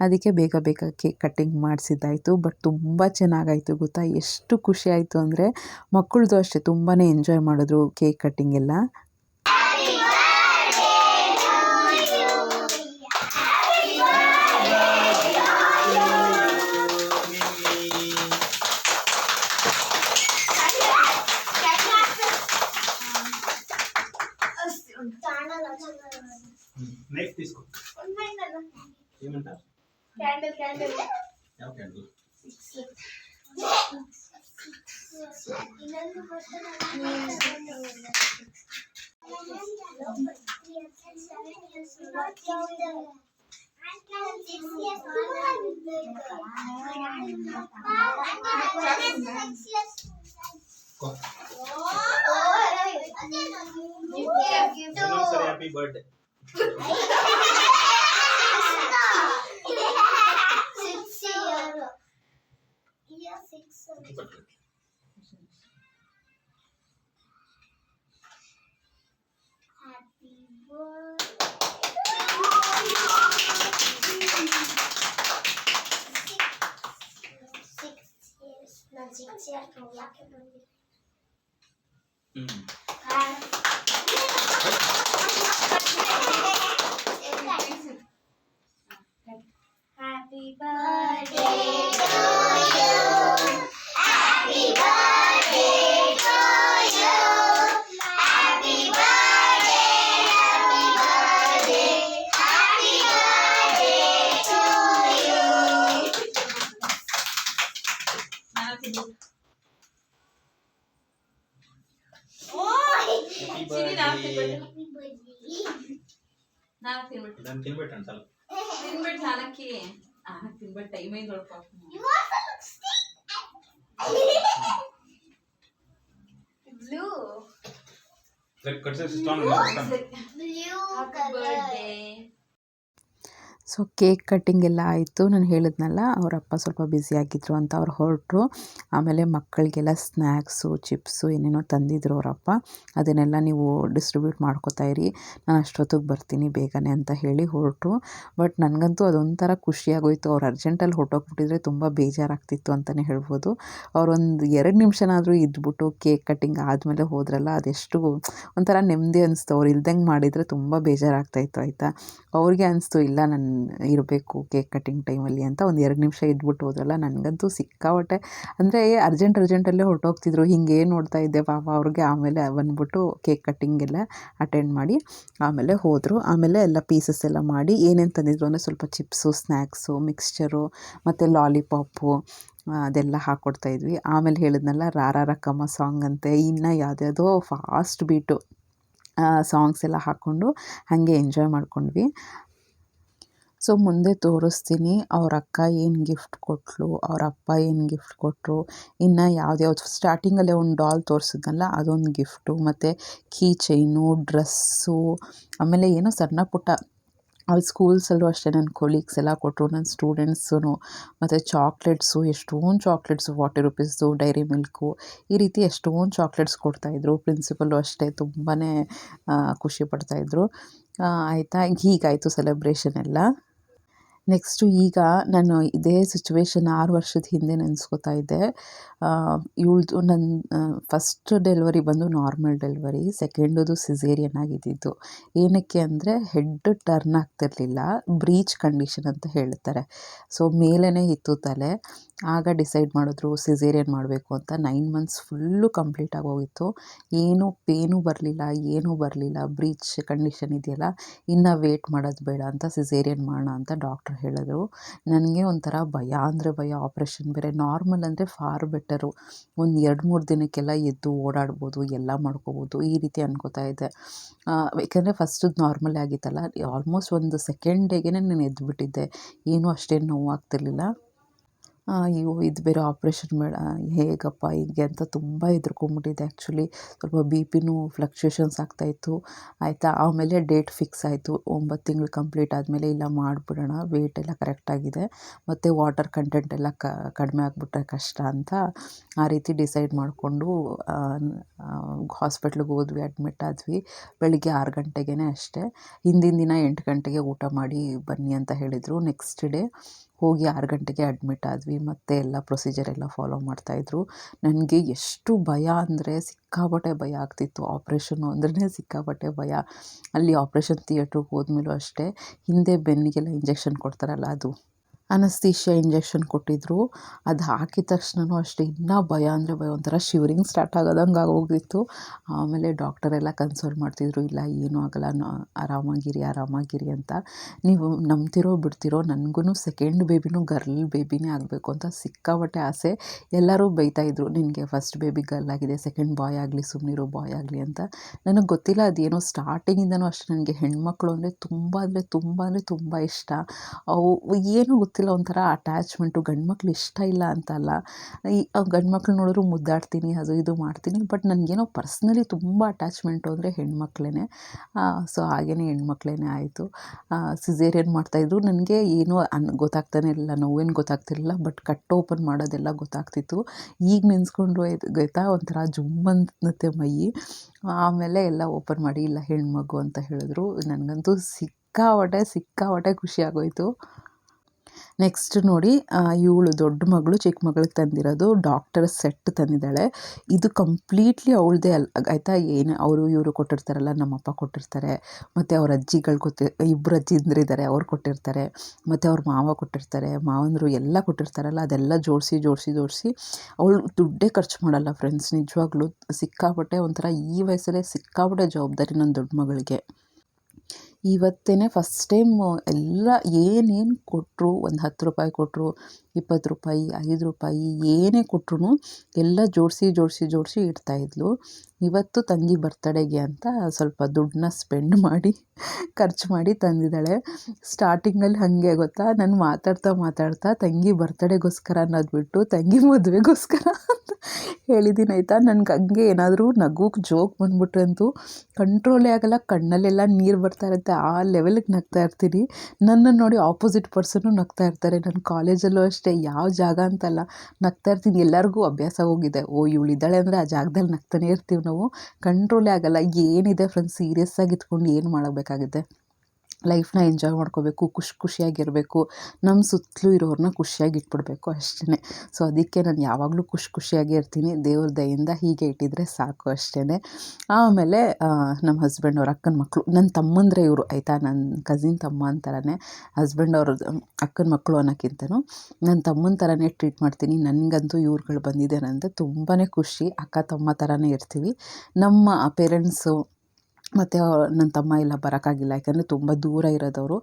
ಅದಕ್ಕೆ ಬೇಗ ಬೇಗ ಕೇಕ್ ಕಟ್ಟಿಂಗ್ ಮಾಡಿಸಿದ್ದಾಯಿತು. ಬಟ್ ತುಂಬ ಚೆನ್ನಾಗಾಯಿತು ಗೊತ್ತಾ? ಎಷ್ಟು ಖುಷಿ ಆಯಿತು ಅಂದರೆ ಮಕ್ಕಳದು ಅಷ್ಟೇ ತುಂಬಾ ಎಂಜಾಯ್ ಮಾಡಿದ್ರು ಕೇಕ್ ಕಟ್ಟಿಂಗ್ నైఫ్ తీసుకో ఏమంటారు క్యాండిల్ క్యాండిల్ ಯಾವ candle happy birthday Six years. Not six years, but we. Mm. నాకు తినబెట్టు. దాన్ని తినబెట్టండి చాలా తినబెట్టు నాన్నకి నాకు తినబెట్టు టైం అయింది blue blue colour so cake cutting ಎಲ್ಲ ಆಯಿತು. ನಾನು ಹೇಳಿದ್ನಲ್ಲ, ಅವರಪ್ಪ ಸ್ವಲ್ಪ ಬ್ಯುಸಿಯಾಗಿದ್ದರು ಅಂತ ಅವ್ರು ಹೊರಟರು. ಆಮೇಲೆ ಮಕ್ಕಳಿಗೆಲ್ಲ ಸ್ನ್ಯಾಕ್ಸು ಚಿಪ್ಸು ಏನೇನೋ ತಂದಿದ್ರು ಅವರಪ್ಪ. ಅದನ್ನೆಲ್ಲ ನೀವು ಡಿಸ್ಟ್ರಿಬ್ಯೂಟ್ ಮಾಡ್ಕೋತಾ ಇರಿ. ನಾನು ಅಷ್ಟೊತ್ತಿಗೆ ಬರ್ತೀನಿ ಬೇಗನೆ ಅಂತ ಹೇಳಿ ಹೊರಟರು. ಬಟ್ ನನಗಂತೂ ಅದೊಂಥರ ಖುಷಿಯಾಗೋಯಿತು. ಅವ್ರು ಅರ್ಜೆಂಟಲ್ಲಿ ಹೊರಟೋಗ್ಬಿಟ್ಟಿದ್ರೆ ತುಂಬ ಬೇಜಾರಾಗ್ತಿತ್ತು ಅಂತಲೇ ಹೇಳ್ಬೋದು. ಅವರೊಂದು ಎರಡು ನಿಮಿಷನಾದರೂ ಇದ್ಬಿಟ್ಟು ಕೇಕ್ ಕಟ್ಟಿಂಗ್ ಆದಮೇಲೆ ಹೋದ್ರಲ್ಲ, ಅದೆಷ್ಟು ಒಂಥರ ನೆಮ್ಮದಿ ಅನಿಸ್ತು. ಅವ್ರು ಇಲ್ದಂಗೆ ಮಾಡಿದರೆ ತುಂಬ ಬೇಜಾರಾಗ್ತಾಯಿತ್ತು ಆಯಿತಾ? ಅವ್ರಿಗೆ ಅನಿಸ್ತು, ಇಲ್ಲ ನನ್ನ ಇರಬೇಕು ಕೇಕ್ ಕಟ್ಟಿಂಗ್ ಟೈಮಲ್ಲಿ ಅಂತ ಒಂದು ಎರಡು ನಿಮಿಷ ಇದ್ಬಿಟ್ಟು ಹೋದ್ರಲ್ಲ, ನನಗಂತೂ ಸಿಕ್ಕಾಪಟ್ಟೆ. ಅಂದರೆ ಅರ್ಜೆಂಟ್ ಅರ್ಜೆಂಟಲ್ಲೇ ಹೊರಟೋಗ್ತಿದ್ರು. ಹಿಂಗೆ ನೋಡ್ತಾ ಇದ್ದೆ ಪಾಪ ಅವ್ರಿಗೆ. ಆಮೇಲೆ ಬಂದ್ಬಿಟ್ಟು ಕೇಕ್ ಕಟ್ಟಿಂಗೆಲ್ಲ ಅಟೆಂಡ್ ಮಾಡಿ ಆಮೇಲೆ ಹೋದರು. ಆಮೇಲೆ ಎಲ್ಲ ಪೀಸಸ್ ಎಲ್ಲ ಮಾಡಿ ಏನೇನು ತಂದಿದ್ರು ಅಂದರೆ ಸ್ವಲ್ಪ ಚಿಪ್ಸು ಸ್ನ್ಯಾಕ್ಸು ಮಿಕ್ಸ್ಚರು ಮತ್ತು ಲಾಲಿಪಾಪು ಅದೆಲ್ಲ ಹಾಕ್ಕೊಡ್ತಾ ಇದ್ವಿ. ಆಮೇಲೆ ಹೇಳಿದ್ನಲ್ಲ, ರಾರ ಕಮ್ಮ ಸಾಂಗ್ ಅಂತೆ. ಇನ್ನು ಯಾವುದ್ಯಾವುದೋ ಫಾಸ್ಟ್ ಬೀಟು ಸಾಂಗ್ಸ್ ಎಲ್ಲ ಹಾಕ್ಕೊಂಡು ಹಾಗೆ ಎಂಜಾಯ್ ಮಾಡ್ಕೊಂಡ್ವಿ. ಸೊ, ಮುಂದೆ ತೋರಿಸ್ತೀನಿ. ಅವ್ರ ಅಕ್ಕ ಏನು ಗಿಫ್ಟ್ ಕೊಟ್ಟಳು ಅವ್ರ ಅಪ್ಪ ಏನು ಗಿಫ್ಟ್ ಕೊಟ್ಟರು ಇನ್ನು ಯಾವ್ದ್ಯಾವ್ದು ಸ್ಟಾರ್ಟಿಂಗಲ್ಲೇ ಒಂದು ಡಾಲ್ ತೋರಿಸಿದ್ನಲ್ಲ, ಅದೊಂದು ಗಿಫ್ಟು ಮತ್ತು ಕೀ ಚೈನು ಡ್ರೆಸ್ಸು ಆಮೇಲೆ ಏನೋ ಸಣ್ಣ ಪುಟ್ಟ, ಅವ್ರ ಸ್ಕೂಲ್ಸಲ್ಲೂ ಅಷ್ಟೇ ನನ್ನ ಕೊಲೀಗ್ಸ್ ಎಲ್ಲ ಕೊಟ್ಟರು ನನ್ನ ಸ್ಟೂಡೆಂಟ್ಸೂ ಮತ್ತು ಚಾಕ್ಲೇಟ್ಸು ಎಷ್ಟೊಂದು ಚಾಕ್ಲೇಟ್ಸು ಫಾರ್ಟಿ ರುಪೀಸ್ದು ಡೈರಿ ಮಿಲ್ಕು ಈ ರೀತಿ ಎಷ್ಟೊಂದು ಚಾಕ್ಲೇಟ್ಸ್ ಕೊಡ್ತಾಯಿದ್ರು ಪ್ರಿನ್ಸಿಪಲ್ಲು ಅಷ್ಟೇ ತುಂಬಾ ಖುಷಿ ಪಡ್ತಾಯಿದ್ರು ಆಯಿತಾ? ಹೀಗಾಯಿತು ಸೆಲೆಬ್ರೇಷನ್ ಎಲ್ಲ. ನೆಕ್ಸ್ಟು ಈಗ ನಾನು ಇದೇ ಸಿಚುವೇಶನ್ ಆರು ವರ್ಷದ ಹಿಂದೆ ನೆನೆಸ್ಕೋತಾ ಇದ್ದೆ. ಇವಳದು ನನ್ನ ಫಸ್ಟ್ ಡೆಲಿವರಿ ಬಂದು ನಾರ್ಮಲ್ ಡೆಲಿವರಿ, ಸೆಕೆಂಡದು ಸಿಸೇರಿಯನ್ ಆಗಿದ್ದಿದ್ದು. ಏನಕ್ಕೆ ಅಂದರೆ ಹೆಡ್ ಟರ್ನ್ ಆಗ್ತಿರಲಿಲ್ಲ, ಬ್ರೀಚ್ ಕಂಡೀಷನ್ ಅಂತ ಹೇಳ್ತಾರೆ. ಸೊ ಮೇಲೇ ಇತ್ತು ತಲೆ. ಆಗ ಡಿಸೈಡ್ ಮಾಡಿದ್ರು ಸಿಸೇರಿಯನ್ ಮಾಡಬೇಕು ಅಂತ. ನೈನ್ ಮಂತ್ಸ್ ಫುಲ್ಲು ಕಂಪ್ಲೀಟ್ ಆಗೋಗಿತ್ತು. ಏನೂ ಪೇನೂ ಬರಲಿಲ್ಲ, ಏನೂ ಬರಲಿಲ್ಲ. ಬ್ರೀಚ್ ಕಂಡೀಷನ್ ಇದೆಯಲ್ಲ, ಇನ್ನೂ ವೇಟ್ ಮಾಡೋದು ಬೇಡ ಅಂತ ಸಿಸೇರಿಯನ್ ಮಾಡೋಣ ಅಂತ ಡಾಕ್ಟ್ರ್ ಹೇಳಿದ್ರು. ನನಗೆ ಒಂಥರ ಭಯ. ಅಂದರೆ ಭಯ, ಆಪ್ರೇಷನ್ ಬೇರೆ ನಾರ್ಮಲ್ ಅಂದರೆ ಫಾರ್ ಬೆಟರು ಒಂದು ಎರಡು ಮೂರು ದಿನಕ್ಕೆಲ್ಲ ಎದ್ದು ಓಡಾಡ್ಬೋದು, ಎಲ್ಲ ಮಾಡ್ಕೋಬೋದು, ಈ ರೀತಿ ಅನ್ಕೋತಾ ಇದ್ದೆ. ಯಾಕೆಂದರೆ ಫಸ್ಟ್ ನಾರ್ಮಲ್ ಆಗಿತ್ತಲ್ಲ ಆಲ್ಮೋಸ್ಟ್ ಒಂದು ಸೆಕೆಂಡ್ ಡೇಗೆ ನಾನು ಎದ್ದುಬಿಟ್ಟಿದ್ದೆ ಏನೂ ಅಷ್ಟೇನು ನೋವು ಆಗ್ತಿರ್ಲಿಲ್ಲ ಅಯ್ಯೋ, ಇದು ಬೇರೆ ಆಪ್ರೇಷನ್ ಬೇಡ. ಹೇಗಪ್ಪ, ಹೀಗೆ ಅಂತ ತುಂಬ ಹೆದ್ರ್ಕೊಂಬಿಟ್ಟಿದ್ದೆ ಆ್ಯಕ್ಚುಲಿ ಸ್ವಲ್ಪ ಬಿ ಪಿನೂ ಫ್ಲಕ್ಚುಯೇಷನ್ಸ್ ಆಗ್ತಾಯಿತ್ತು ಆಯಿತಾ? ಆಮೇಲೆ ಡೇಟ್ ಫಿಕ್ಸ್ ಆಯಿತು. ಒಂಬತ್ತು ತಿಂಗಳು ಕಂಪ್ಲೀಟ್ ಆದಮೇಲೆ ಇಲ್ಲ ಮಾಡಿಬಿಡೋಣ. ವೇಟ್ ಎಲ್ಲ ಕರೆಕ್ಟಾಗಿದೆ ಮತ್ತು ವಾಟರ್ ಕಂಟೆಂಟ್ ಎಲ್ಲ ಕಡಿಮೆ ಆಗಿಬಿಟ್ರೆ ಕಷ್ಟ ಅಂತ ಆ ರೀತಿ ಡಿಸೈಡ್ ಮಾಡಿಕೊಂಡು ಹಾಸ್ಪಿಟ್ಲಿಗೆ ಹೋದ್ವಿ ಅಡ್ಮಿಟ್ ಆದ್ವಿ. ಬೆಳಿಗ್ಗೆ ಆರು ಗಂಟೆಗೇ ಅಷ್ಟೇ. ಹಿಂದಿನ ದಿನ ಎಂಟು ಗಂಟೆಗೆ ಊಟ ಮಾಡಿ ಬನ್ನಿ ಅಂತ ಹೇಳಿದರು. ನೆಕ್ಸ್ಟ್ ಡೇ ಹೋಗಿ ಆರು ಗಂಟೆಗೆ ಅಡ್ಮಿಟ್ ಆದ್ವಿ, ಮತ್ತೆ ಎಲ್ಲ ಪ್ರೊಸೀಜರ್ ಎಲ್ಲ ಫಾಲೋ ಮಾಡ್ತಾಯಿದ್ರು ನನಗೆ ಎಷ್ಟು ಭಯ ಅಂದರೆ ಸಿಕ್ಕಾಪಟ್ಟೆ ಭಯ ಆಗ್ತಿತ್ತು. ಆಪ್ರೇಷನು ಅಂದ್ರೇ ಸಿಕ್ಕಾಪಟ್ಟೆ ಭಯ. ಅಲ್ಲಿ ಆಪ್ರೇಷನ್ ಥಿಯೇಟ್ರಿಗೆ ಹೋದ್ಮೇಲೂ ಅಷ್ಟೇ. ಹಿಂದೆ ಬೆನ್ನಿಗೆಲ್ಲ ಇಂಜೆಕ್ಷನ್ ಕೊಡ್ತಾರಲ್ಲ ಅದು. ಅನಸ್ತೀಶಿಯಾ ಇಂಜೆಕ್ಷನ್ ಕೊಟ್ಟಿದ್ದರು ಅದು ಹಾಕಿದ ತಕ್ಷಣವೂ ಅಷ್ಟೇ ಇನ್ನೂ ಭಯ ಅಂದರೆ ಭಯ, ಒಂಥರ ಶಿವರಿಂಗ್ ಸ್ಟಾರ್ಟ್ ಆಗೋದಂಗೆ ಆಗೋಗಿತ್ತು ಆಮೇಲೆ ಡಾಕ್ಟರೆಲ್ಲ ಕನ್ಸಲ್ಟ್ ಮಾಡ್ತಿದ್ರು, ಇಲ್ಲ ಏನೂ ಆಗೋಲ್ಲ ಆರಾಮಾಗಿರಿ ಆರಾಮಾಗಿರಿ ಅಂತ. ನೀವು ನಂಬ್ತಿರೋ ಬಿಡ್ತಿರೋ ನನಗೂ ಸೆಕೆಂಡ್ ಬೇಬಿನೂ ಗರ್ಲ್ ಬೇಬಿನೇ ಆಗಬೇಕು ಅಂತ ಸಿಕ್ಕಾಪಟ್ಟೆ ಆಸೆ. ಎಲ್ಲರೂ ಬೈತಾಯಿದ್ರು ನಿನಗೆ ಫಸ್ಟ್ ಬೇಬಿ ಗರ್ಲ್ ಆಗಿದೆ ಸೆಕೆಂಡ್ ಬಾಯ್ ಆಗಲಿ ಸುಮ್ಮನಿರು ಬಾಯ್ ಆಗಲಿ ಅಂತ. ನನಗೆ ಗೊತ್ತಿಲ್ಲ, ಅದೇನೋ ಸ್ಟಾರ್ಟಿಂಗಿಂದನೂ ಅಷ್ಟೇ, ನನಗೆ ಹೆಣ್ಮಕ್ಳು ಅಂದರೆ ತುಂಬ ಅಂದರೆ ತುಂಬ ಅಂದರೆ ತುಂಬ ಇಷ್ಟ. ಅವು ಏನೂ ಒಂಥರ ಅಟ್ಯಾಚ್ಮೆಂಟು ಗಂಡು ಮಕ್ಳು ಇಷ್ಟ ಇಲ್ಲ ಅಂತಲ್ಲ. ಈ ಗಂಡು ಮಕ್ಳು ನೋಡಿದ್ರು ಮುದ್ದಾಡ್ತೀನಿ, ಅದು ಇದು ಮಾಡ್ತೀನಿ ಬಟ್ ನನಗೇನೋ ಪರ್ಸ್ನಲಿ ತುಂಬ ಅಟ್ಯಾಚ್ಮೆಂಟು ಅಂದರೆ ಹೆಣ್ಮಕ್ಳೇ ಸೊ ಹಾಗೇ ಹೆಣ್ಮಕ್ಳೇ ಆಯಿತು. ಸಿಸೇರಿಯನ್ ಮಾಡ್ತಾಯಿದ್ರು ನನಗೆ ಏನೂ ಅನ್, ಗೊತ್ತಾಗ್ತಾನೆ ಇರಲಿಲ್ಲ ನೋವೇನು ಗೊತ್ತಾಗ್ತಿರಲಿಲ್ಲ ಬಟ್ ಕಟ್ ಓಪನ್ ಮಾಡೋದೆಲ್ಲ ಗೊತ್ತಾಗ್ತಿತ್ತು. ಈಗ ನೆನೆಸ್ಕೊಂಡ್ರು ಗೊತ್ತಾ? ಒಂಥರ ಜುಮ್ ಮೈ. ಆಮೇಲೆ ಎಲ್ಲ ಓಪನ್ ಮಾಡಿ, ಇಲ್ಲ ಹೆಣ್ಮಗು ಅಂತ ಹೇಳಿದ್ರು. ನನಗಂತೂ ಸಿಕ್ಕಾಪಟ್ಟೆ ಸಿಕ್ಕಾಪಟ್ಟೆ ಖುಷಿ ಆಗೋಯಿತು. ನೆಕ್ಸ್ಟ್ ನೋಡಿ ಇವಳು ದೊಡ್ಡ ಮಗಳು, ಚಿಕ್ಕ ಮಗಳಿಗೆ ತಂದಿರೋದು ಡಾಕ್ಟರ್ ಸೆಟ್ ತಂದಿದ್ದಾಳೆ. ಇದು ಕಂಪ್ಲೀಟ್ಲಿ ಅವಳದೇ ಅಲ್ಲ ಆಯಿತಾ? ಏನು, ಅವರು ಇವರು ಕೊಟ್ಟಿರ್ತಾರಲ್ಲ, ನಮ್ಮಪ್ಪ ಕೊಟ್ಟಿರ್ತಾರೆ. ಮತ್ತು ಅವ್ರ ಅಜ್ಜಿಗಳು ಕೊತ್ತಿ ಇಬ್ಬರು ಅಜ್ಜಿಂದ್ರಿದ್ದಾರೆ ಅವ್ರು ಕೊಟ್ಟಿರ್ತಾರೆ. ಮತ್ತು ಅವ್ರ ಮಾವ ಕೊಟ್ಟಿರ್ತಾರೆ, ಮಾವಂದರು ಎಲ್ಲ ಕೊಟ್ಟಿರ್ತಾರಲ್ಲ, ಅದೆಲ್ಲ ಜೋಡಿಸಿ ಜೋಡಿಸಿ ಜೋಡಿಸಿ ಅವಳು ದುಡ್ಡೇ ಖರ್ಚು ಮಾಡಲ್ಲ ಫ್ರೆಂಡ್ಸ್ ನಿಜವಾಗ್ಲೂ ಸಿಕ್ಕಾಪಟ್ಟೆ ಒಂಥರ ಈ ವಯಸ್ಸಲ್ಲೇ ಸಿಕ್ಕಾಪಟ್ಟೆ ಜವಾಬ್ದಾರಿ ನನ್ನ ದೊಡ್ಡ ಮಗಳಿಗೆ. ಇವತ್ತೇ ಫಸ್ಟ್ ಟೈಮ್ ಎಲ್ಲ ಏನೇನು ಕೊಟ್ಟರು ಒಂದು ಹತ್ತು ರೂಪಾಯಿ ಕೊಟ್ಟರು ಇಪ್ಪತ್ತು ರೂಪಾಯಿ, ಐದು ರೂಪಾಯಿ, ಏನೇ ಕೊಟ್ರು ಎಲ್ಲ ಜೋಡಿಸಿ ಜೋಡಿಸಿ ಜೋಡಿಸಿ ಇಡ್ತಾಯಿದ್ಲು ಇವತ್ತು ತಂಗಿ ಬರ್ತಡೆಗೆ ಅಂತ ಸ್ವಲ್ಪ ದುಡ್ಡನ್ನ ಸ್ಪೆಂಡ್ ಮಾಡಿ, ಖರ್ಚು ಮಾಡಿ ತಂದಿದ್ದಾಳೆ. ಸ್ಟಾರ್ಟಿಂಗಲ್ಲಿ ಹಾಗೆ ಗೊತ್ತಾ? ನಾನು ಮಾತಾಡ್ತಾ ಮಾತಾಡ್ತಾ ತಂಗಿ ಬರ್ತಡೆಗೋಸ್ಕರ ಅನ್ನೋದು ಬಿಟ್ಟು ತಂಗಿ ಮದುವೆಗೋಸ್ಕರ ಅಂತ ಹೇಳಿದ್ದೀನಿ ಆಯಿತಾ? ನನಗೆ ಹಂಗೆ ಏನಾದರೂ ನಗುಕ್ಕೆ ಜೋಕ್ ಬಂದ್ಬಿಟ್ರಂತೂ ಕಂಟ್ರೋಲೇ ಆಗಲ್ಲ, ಕಣ್ಣಲ್ಲೆಲ್ಲ ನೀರು ಬರ್ತಾ ಇರುತ್ತೆ, ಆ ಲೆವೆಲ್ಗೆ ನಗ್ತಾ ಇರ್ತೀನಿ. ನನ್ನನ್ನು ನೋಡಿ ಆಪೋಸಿಟ್ ಪರ್ಸನ್ನು ನಗ್ತಾ ಇರ್ತಾರೆ. ನನ್ನ ಕಾಲೇಜಲ್ಲೂ ಅಷ್ಟೇ. ಯಾವ ಜಾಗ ಅಂತಲ್ಲ. ನಗ್ತಾ ಇರ್ತೀನಿ, ಎಲ್ಲರಿಗೂ ಅಭ್ಯಾಸ ಹೋಗಿದೆ. ಓ ಇವಳಿದ್ದಾಳೆ ಅಂದರೆ ಆ ಜಾಗದಲ್ಲಿ ನಗ್ತಾನೆ ಇರ್ತೀವಿ ನಾವು. ಕಂಟ್ರೋಲೇ ಆಗೋಲ್ಲ. ಏನಿದೆ ಫ್ರೆಂಡ್ಸ್ ಸೀರಿಯಸ್ಸಾಗಿ ಇಟ್ಕೊಂಡು ಏನು ಮಾಡಬೇಕಾಗುತ್ತೆ ಲೈಫ್ನ ಎಂಜಾಯ್ ಮಾಡ್ಕೋಬೇಕು, ಖುಷಿ ಖುಷಿಯಾಗಿರಬೇಕು ನಮ್ಮ ಸುತ್ತಲೂ ಇರೋರನ್ನ ಖುಷಿಯಾಗಿ ಇಟ್ಬಿಡಬೇಕು ಅಷ್ಟೇ ಸೊ, ಅದಕ್ಕೆ ನಾನು ಯಾವಾಗಲೂ ಖುಷಿ ಖುಷಿಯಾಗಿ ಇರ್ತೀನಿ. ದೇವ್ರ ದಯಿಂದ ಹೀಗೆ ಇಟ್ಟಿದ್ರೆ ಸಾಕು ಅಷ್ಟೇ ಆಮೇಲೆ ನಮ್ಮ ಹಸ್ಬೆಂಡ್ ಅವ್ರ ಅಕ್ಕನ ಮಕ್ಕಳು ನನ್ನ ತಮ್ಮಂದ್ರೆ ಇವರು, ಆಯಿತಾ? ನನ್ನ ಕಸಿನ್ ತಮ್ಮ ಅಂತಾರನೇ. ಹಸ್ಬೆಂಡ್ ಅವ್ರ ಅಕ್ಕನ ಮಕ್ಕಳು ಅನ್ನೋಕ್ಕಿಂತನೂ ನನ್ನ ತಮ್ಮನ ಥರನೇ ಟ್ರೀಟ್ ಮಾಡ್ತೀನಿ. ನನಗಂತೂ ಇವ್ರುಗಳು ಬಂದಿದ್ದಾರೆ ಅಂದರೆ ತುಂಬಾ ಖುಷಿ. ಅಕ್ಕ ತಮ್ಮ ಥರನೇ ಇರ್ತೀವಿ. ನಮ್ಮ ಪೇರೆಂಟ್ಸು ಮತ್ತು ನನ್ನ ತಮ್ಮ ಇಲ್ಲ ಬರೋಕ್ಕಾಗಿಲ್ಲ ಯಾಕಂದರೆ ತುಂಬ ದೂರ ಇರೋದವರು.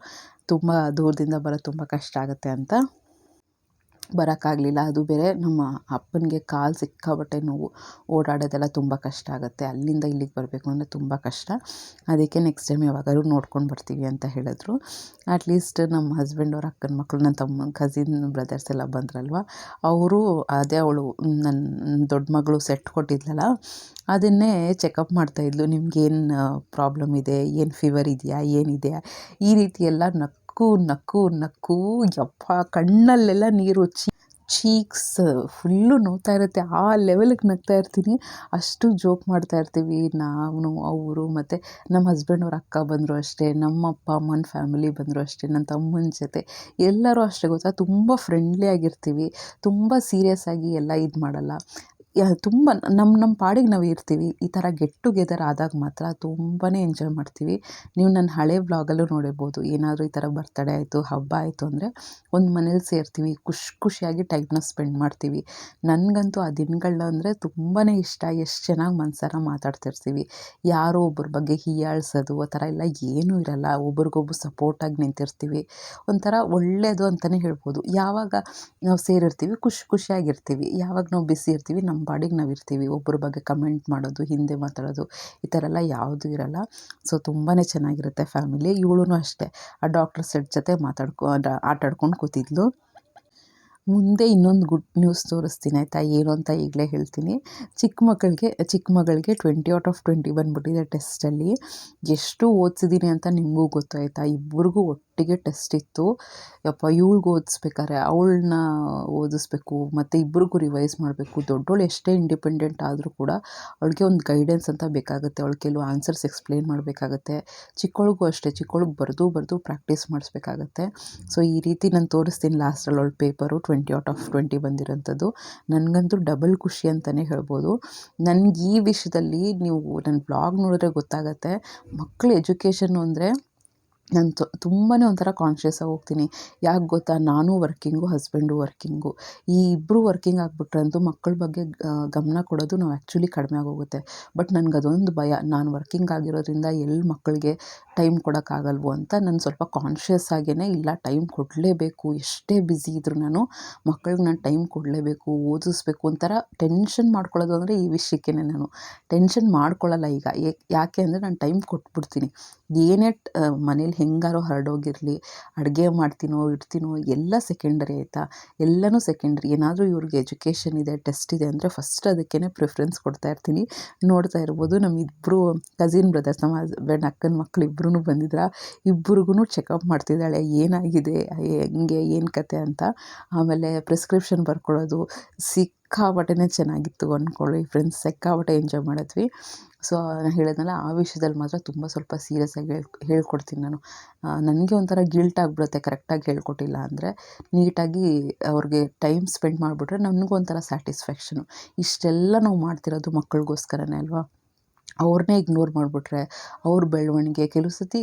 ತುಂಬ ದೂರದಿಂದ ಬರೋದು ತುಂಬ ಕಷ್ಟ ಆಗುತ್ತೆ ಅಂತ. ಬರೋಕ್ಕಾಗಲಿಲ್ಲ. ಅದು ಬೇರೆ ನಮ್ಮ ಅಪ್ಪನಿಗೆ ಕಾಲು ಸಿಕ್ಕಾಪಟ್ಟೆ ನೋವು. ಓಡಾಡೋದೆಲ್ಲ ತುಂಬ ಕಷ್ಟ ಆಗುತ್ತೆ. ಅಲ್ಲಿಂದ ಇಲ್ಲಿಗೆ ಬರಬೇಕು ಅಂದರೆ ತುಂಬ ಕಷ್ಟ. ಅದಕ್ಕೆ ನೆಕ್ಸ್ಟ್ ಟೈಮ್ ಯಾವಾಗಾದ್ರೂ ನೋಡ್ಕೊಂಡು ಬರ್ತೀವಿ ಅಂತ ಹೇಳಿದ್ರು. ಅಟ್ಲೀಸ್ಟ್ ನಮ್ಮ ಹಸ್ಬೆಂಡ್ ಅವ್ರ ಅಕ್ಕನ ಮಕ್ಕಳು ನನ್ನ ತಮ್ಮ ಕಸಿನ್ ಬ್ರದರ್ಸ್ ಎಲ್ಲ ಬಂದ್ರಲ್ವ? ಅವರು ಅದೇ ಅವಳು ನನ್ನ ದೊಡ್ಡ ಮಗಳು ಸೆಟ್ ಕೊಟ್ಟಿದ್ಲಲ್ಲ, ಅದನ್ನೇ ಚೆಕಪ್ ಮಾಡ್ತಾಯಿದ್ಲು ನಿಮ್ಗೇನು ಪ್ರಾಬ್ಲಮ್ ಇದೆ? ಏನು ಫೀವರ್ ಇದೆಯಾ? ಏನಿದೆಯಾ? ಈ ರೀತಿ ಎಲ್ಲ ನಕ್ಕು ನಕ್ಕು ನಕ್ಕು, ಯಪ್ಪ, ಕಣ್ಣಲ್ಲೆಲ್ಲ ನೀರು ಚಿ, ಚೀಕ್ಸ್ ಫುಲ್ಲು ನೋವ್ತಾ ಇರುತ್ತೆ. ಆ ಲೆವೆಲಿಗೆ ನಗ್ತಾ ಇರ್ತೀನಿ. ಅಷ್ಟು ಜೋಕ್ ಮಾಡ್ತಾ ಇರ್ತೀವಿ. ನಾನು, ಅವರು ಮತ್ತು ನಮ್ಮ ಹಸ್ಬೆಂಡ್ ಅವ್ರ ಅಕ್ಕ ಬಂದರು ಅಷ್ಟೇ, ನಮ್ಮ ಅಪ್ಪ, ಅಮ್ಮನ ಫ್ಯಾಮಿಲಿ ಬಂದರು ಅಷ್ಟೇ ನನ್ನ ತಮ್ಮನ ಜೊತೆ. ಎಲ್ಲರೂ ಅಷ್ಟೇ ಗೊತ್ತಾ? ತುಂಬ ಫ್ರೆಂಡ್ಲಿ ಆಗಿರ್ತೀವಿ. ತುಂಬ ಸೀರಿಯಸ್ ಆಗಿ ಎಲ್ಲ ಇದು ಮಾಡಲ್ಲ. ತುಂಬ ನಮ್ಮ ನಮ್ಮ ಪಾಡಿಗೆ ನಾವು ಇರ್ತೀವಿ. ಈ ಥರ ಗೆಟ್ ಟುಗೆದರ್ ಆದಾಗ ಮಾತ್ರ ತುಂಬಾ ಎಂಜಾಯ್ ಮಾಡ್ತೀವಿ. ನೀವು ನನ್ನ ಹಳೆ ವ್ಲಾಗಲ್ಲೂ ನೋಡಿರ್ಬೋದು. ಏನಾದರೂ ಈ ಥರ ಬರ್ತಡೇ ಆಯಿತು, ಹಬ್ಬ ಆಯಿತು ಅಂದರೆ ಒಂದು ಮನೇಲಿ ಸೇರ್ತೀವಿ. ಖುಷಿ, ಖುಷಿಯಾಗಿ ಟೈಮ್ನ ಸ್ಪೆಂಡ್ ಮಾಡ್ತೀವಿ. ನನಗಂತೂ ಆ ದಿನಗಳನ್ನ ಅಂದರೆ ತುಂಬಾ ಇಷ್ಟ. ಎಷ್ಟು ಚೆನ್ನಾಗಿ ಮನ್ಸಾರ ಮಾತಾಡ್ತಿರ್ತೀವಿ. ಯಾರೋ ಒಬ್ಬರ ಬಗ್ಗೆ ಹೀಯಾಳ್ಸೋದು, ಆ ಥರ ಎಲ್ಲ ಏನೂ ಇರಲ್ಲ. ಒಬ್ರಿಗೊಬ್ರು ಸಪೋರ್ಟಾಗಿ ನಿಂತಿರ್ತೀವಿ. ಒಂಥರ ಒಳ್ಳೆಯದು ಅಂತಲೇ ಹೇಳ್ಬೋದು. ಯಾವಾಗ ನಾವು ಸೇರಿರ್ತೀವಿ, ಖುಷಿ, ಖುಷಿಯಾಗಿರ್ತೀವಿ. ಯಾವಾಗ ನಾವು ಬಿಸಿ ಇರ್ತೀವಿ, ನಮ್ಮ ಪಾಡಿಗೆ ನಾವು ಇರ್ತೀವಿ ಒಬ್ಬರ ಬಗ್ಗೆ ಕಮೆಂಟ್ ಮಾಡೋದು, ಹಿಂದೆ ಮಾತಾಡೋದು, ಈ ಥರ ಎಲ್ಲ ಯಾವುದೂ ಇರೋಲ್ಲ. ಸೊ ತುಂಬಾ ಚೆನ್ನಾಗಿರುತ್ತೆ ಫ್ಯಾಮಿಲಿ ಇವಳು ಅಷ್ಟೇ. ಆ ಡಾಕ್ಟರ್ ಸೆಟ್ ಜೊತೆ ಮಾತಾಡ್ಕೊ ಆಟಾಡ್ಕೊಂಡು ಕೂತಿದ್ಲು. ಮುಂದೆ ಇನ್ನೊಂದು ಗುಡ್ ನ್ಯೂಸ್ ತೋರಿಸ್ತೀನಿ, ಆಯಿತಾ? ಏನು ಅಂತ ಈಗಲೇ ಹೇಳ್ತೀನಿ. ಚಿಕ್ಕ ಮಕ್ಕಳಿಗೆ, ಚಿಕ್ಕ ಮಗಳಿಗೆ ಟ್ವೆಂಟಿ ಔಟ್ ಆಫ್ ಟ್ವೆಂಟಿ ಬಂದುಬಿಟ್ಟಿದೆ ಟೆಸ್ಟಲ್ಲಿ ಎಷ್ಟು ಓದಿಸಿದ್ದೀನಿ ಅಂತ ನಿಮಗೂ ಗೊತ್ತಾಯ್ತಾ? ಇಬ್ಬರಿಗೂ ಒಟ್ಟಿಗೆ ಟೆಸ್ಟ್ ಇತ್ತು. ಯಪ್ಪ, ಇವಳಿಗೆ ಓದಿಸ್ಬೇಕಾರೆ ಅವಳನ್ನ ಓದಿಸ್ಬೇಕು, ಮತ್ತು ಇಬ್ರಿಗೂ ರಿವೈಸ್ ಮಾಡಬೇಕು ದೊಡ್ಡವಳು ಎಷ್ಟೇ ಇಂಡಿಪೆಂಡೆಂಟ್ ಆದರೂ ಕೂಡ ಅವಳಿಗೆ ಒಂದು ಗೈಡೆನ್ಸ್ ಅಂತ ಬೇಕಾಗುತ್ತೆ. ಅವಳು ಕೆಲವು ಆನ್ಸರ್ಸ್ ಎಕ್ಸ್ಪ್ಲೇನ್ ಮಾಡಬೇಕಾಗತ್ತೆ. ಚಿಕ್ಕವಳಿಗೂ ಅಷ್ಟೇ, ಚಿಕ್ಕೊಳಗೆ ಬರೆದು ಬರೆದು ಪ್ರಾಕ್ಟೀಸ್ ಮಾಡಿಸ್ಬೇಕಾಗತ್ತೆ. ಸೊ ಈ ರೀತಿ ನಾನು ತೋರಿಸ್ತೀನಿ ಲಾಸ್ಟಲ್ಲಿ ಅವಳ paper twenty out of twenty ಬಂದಿರೋಂಥದ್ದು. ನನಗಂತೂ ಡಬಲ್ ಖುಷಿ ಅಂತಲೇ ಹೇಳ್ಬೋದು. ನನಗೆ ಈ ವಿಷಯದಲ್ಲಿ ನೀವು ನನ್ನ ಬ್ಲಾಗ್ ನೋಡಿದ್ರೆ ಗೊತ್ತಾಗತ್ತೆ. ಮಕ್ಕಳು ಎಜುಕೇಷನ್ನು ಅಂದರೆ ನಾನು ತುಂಬಾ ಒಂಥರ ಕಾನ್ಷಿಯಸ್ ಆಗಿ ಹೋಗ್ತೀನಿ. ಯಾಕೆ ಗೊತ್ತಾ? ನಾನು ವರ್ಕಿಂಗು ಹಸ್ಬೆಂಡು ವರ್ಕಿಂಗು ಈ ಇಬ್ಬರು ವರ್ಕಿಂಗ್ ಆಗಿಬಿಟ್ರಂತೂ ಮಕ್ಕಳ ಬಗ್ಗೆ ಗಮನ ಕೊಡೋದು ನಾವು ಆ್ಯಕ್ಚುಲಿ ಕಡಿಮೆ ಆಗೋಗುತ್ತೆ ಬಟ್ ನನಗೆ ಅದೊಂದು ಭಯ. ನಾನು ವರ್ಕಿಂಗ್ ಆಗಿರೋದ್ರಿಂದ ಎಲ್ಲಿ ಮಕ್ಕಳಿಗೆ ಟೈಮ್ ಕೊಡೋಕ್ಕಾಗಲ್ವೋ ಅಂತ ನಾನು ಸ್ವಲ್ಪ ಕಾನ್ಷಿಯಸ್ ಆಗೇ ಇಲ್ಲ ಟೈಮ್ ಕೊಡಲೇಬೇಕು. ಎಷ್ಟೇ ಬ್ಯುಸಿ ಇದ್ದರೂ ನಾನು ಮಕ್ಕಳಿಗೆ ನಾನು ಟೈಮ್ ಕೊಡಲೇಬೇಕು, ಓದಿಸ್ಬೇಕು ಒಂಥರ ಟೆನ್ಷನ್ ಮಾಡ್ಕೊಳ್ಳೋದು ಅಂದರೆ ಈ ವಿಷಯಕ್ಕೇ ನಾನು. ಟೆನ್ಷನ್ ಮಾಡ್ಕೊಳ್ಳಲ್ಲ ಈಗ. ಯಾಕೆ ಅಂದರೆ ನಾನು ಟೈಮ್ ಕೊಟ್ಬಿಡ್ತೀನಿ. ಏನೇ ಮನೇಲಿ ಹೆಂಗಾರೋ ಹರಡೋಗಿರಲಿ, ಅಡುಗೆ ಮಾಡ್ತೀನೋ, ಇಡ್ತೀನೋ, ಎಲ್ಲ ಸೆಕೆಂಡರಿ ಆಯಿತಾ? ಎಲ್ಲನೂ ಸೆಕೆಂಡ್ರಿ ಏನಾದರೂ ಇವ್ರಿಗೆ ಎಜುಕೇಷನ್ ಇದೆ ಟೆಸ್ಟ್ ಇದೆ ಅಂದರೆ ಫಸ್ಟ್ ಅದಕ್ಕೇ ಪ್ರಿಫ್ರೆನ್ಸ್ ಕೊಡ್ತಾ ಇರ್ತೀನಿ. ನೋಡ್ತಾ ಇರ್ಬೋದು. ನಮ್ಮ ಇಬ್ಬರು ಕಸಿನ್ ಬ್ರದರ್ಸ್ ನಮ್ಮ ಹಸ್ಬೆಂಡ್ ಅಕ್ಕನ ಮಕ್ಕಳು ಇಬ್ಬರೂ ಬಂದಿದ್ರ? ಇಬ್ಬರಿಗೂ ಚೆಕಪ್ ಮಾಡ್ತಿದ್ದಾಳೆ. ಏನಾಗಿದೆ? ಹೆಂಗೆ? ಏನು ಕತೆ ಅಂತ. ಆಮೇಲೆ ಪ್ರಿಸ್ಕ್ರಿಪ್ಷನ್ ಬರ್ಕೊಳ್ಳೋದು ಸಿಕ್ಕಾಪಟ್ಟೆ ಚೆನ್ನಾಗಿತ್ತು ಅಂದ್ಕೊಳ್ಳಿ ಫ್ರೆಂಡ್ಸ್ ಸಿಕ್ಕಾಪಟ್ಟೆ ಎಂಜಾಯ್ ಮಾಡಿದ್ವಿ. ಸೊ ನಾನು ಹೇಳಿದ್ನಲ್ಲ, ಆ ವಿಷಯದಲ್ಲಿ ಮಾತ್ರ ತುಂಬ ಸ್ವಲ್ಪ ಸೀರಿಯಸ್ಸಾಗಿ ಹೇಳ್, ಹೇಳ್ಕೊಡ್ತೀನಿ ನಾನು. ನನಗೆ ಒಂಥರ ಗಿಲ್ಟ್ ಆಗಿಬಿಡುತ್ತೆ ಕರೆಕ್ಟಾಗಿ ಹೇಳ್ಕೊಟ್ಟಿಲ್ಲ ಅಂದರೆ, ನೀಟಾಗಿ ಅವ್ರಿಗೆ ಟೈಮ್ ಸ್ಪೆಂಡ್ ಮಾಡಿಬಿಟ್ರೆ ನನಗೂ ಒಂಥರ ಸ್ಯಾಟಿಸ್ಫ್ಯಾಕ್ಷನು ಇಷ್ಟೆಲ್ಲ ನಾವು ಮಾಡ್ತಿರೋದು ಮಕ್ಕಳಿಗೋಸ್ಕರನೇ ಅಲ್ವಾ? ಅವ್ರನ್ನೇ ಇಗ್ನೋರ್ ಮಾಡಿಬಿಟ್ರೆ ಅವ್ರ ಬೆಳವಣಿಗೆ. ಕೆಲವು ಸತಿ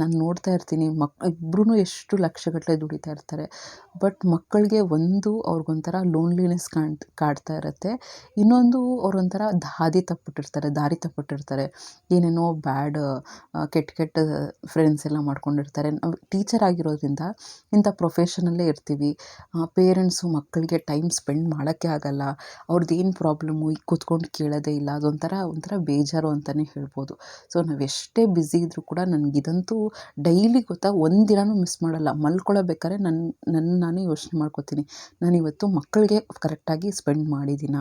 ನಾನು ನೋಡ್ತಾ ಇರ್ತೀನಿ ಮಕ್ ಇಬ್ಬರೂ ಎಷ್ಟು ಲಕ್ಷಗಟ್ಟಲೆ ದುಡಿತಾ ಇರ್ತಾರೆ. ಬಟ್ ಮಕ್ಕಳಿಗೆ ಒಂದು ಅವ್ರಿಗೊಂಥರ ಲೋನ್ಲಿನೆಸ್ ಕಾಣ್ತಾ ಕಾಡ್ತಾ ಇರುತ್ತೆ. ಇನ್ನೊಂದು ಅವ್ರೊಂಥರ ಹಾದಿ ತಪ್ಪಿಟ್ಟಿರ್ತಾರೆ, ದಾರಿ ತಪ್ಪಿಟ್ಟಿರ್ತಾರೆ. ಏನೇನೋ ಬ್ಯಾಡ್ ಕೆಟ್ಟ ಕೆಟ್ಟ ಫ್ರೆಂಡ್ಸ್ ಎಲ್ಲ ಮಾಡ್ಕೊಂಡಿರ್ತಾರೆ. ಟೀಚರ್ ಆಗಿರೋದ್ರಿಂದ ಇಂಥ ಪ್ರೊಫೆಷನಲ್ಲೇ ಇರ್ತೀವಿ. ಪೇರೆಂಟ್ಸು ಮಕ್ಕಳಿಗೆ ಟೈಮ್ ಸ್ಪೆಂಡ್ ಮಾಡೋಕ್ಕೆ ಆಗಲ್ಲ. ಅವ್ರದ್ದು ಏನು ಪ್ರಾಬ್ಲಮ್ಮು ಈಗ ಕೂತ್ಕೊಂಡು ಕೇಳೋದೇ ಇಲ್ಲ. ಅದೊಂಥರ, ಒಂಥರ ಬೇಜಾರು. ಅಂತಲೇ ಹೇಳ್ಬೋದು. ಸೊ ನಾವು ಎಷ್ಟೇ ಬ್ಯುಸಿ ಇದ್ದರೂ ಕೂಡ ನನಗಿದಂತೂ ಡೈಲಿ ಗೊತ್ತಾ ಒಂದಿನೂ ಮಿಸ್ ಮಾಡಲ್ಲ. ಮಲ್ಕೊಳ್ಳಬೇಕಾದ್ರೆ ನನ್ನ ನನ್ನ ನಾನೇ ಯೋಚನೆ ಮಾಡ್ಕೋತೀನಿ. ನಾನು ಇವತ್ತು ಮಕ್ಕಳಿಗೆ ಕರೆಕ್ಟಾಗಿ ಸ್ಪೆಂಡ್ ಮಾಡಿದ್ದೀನ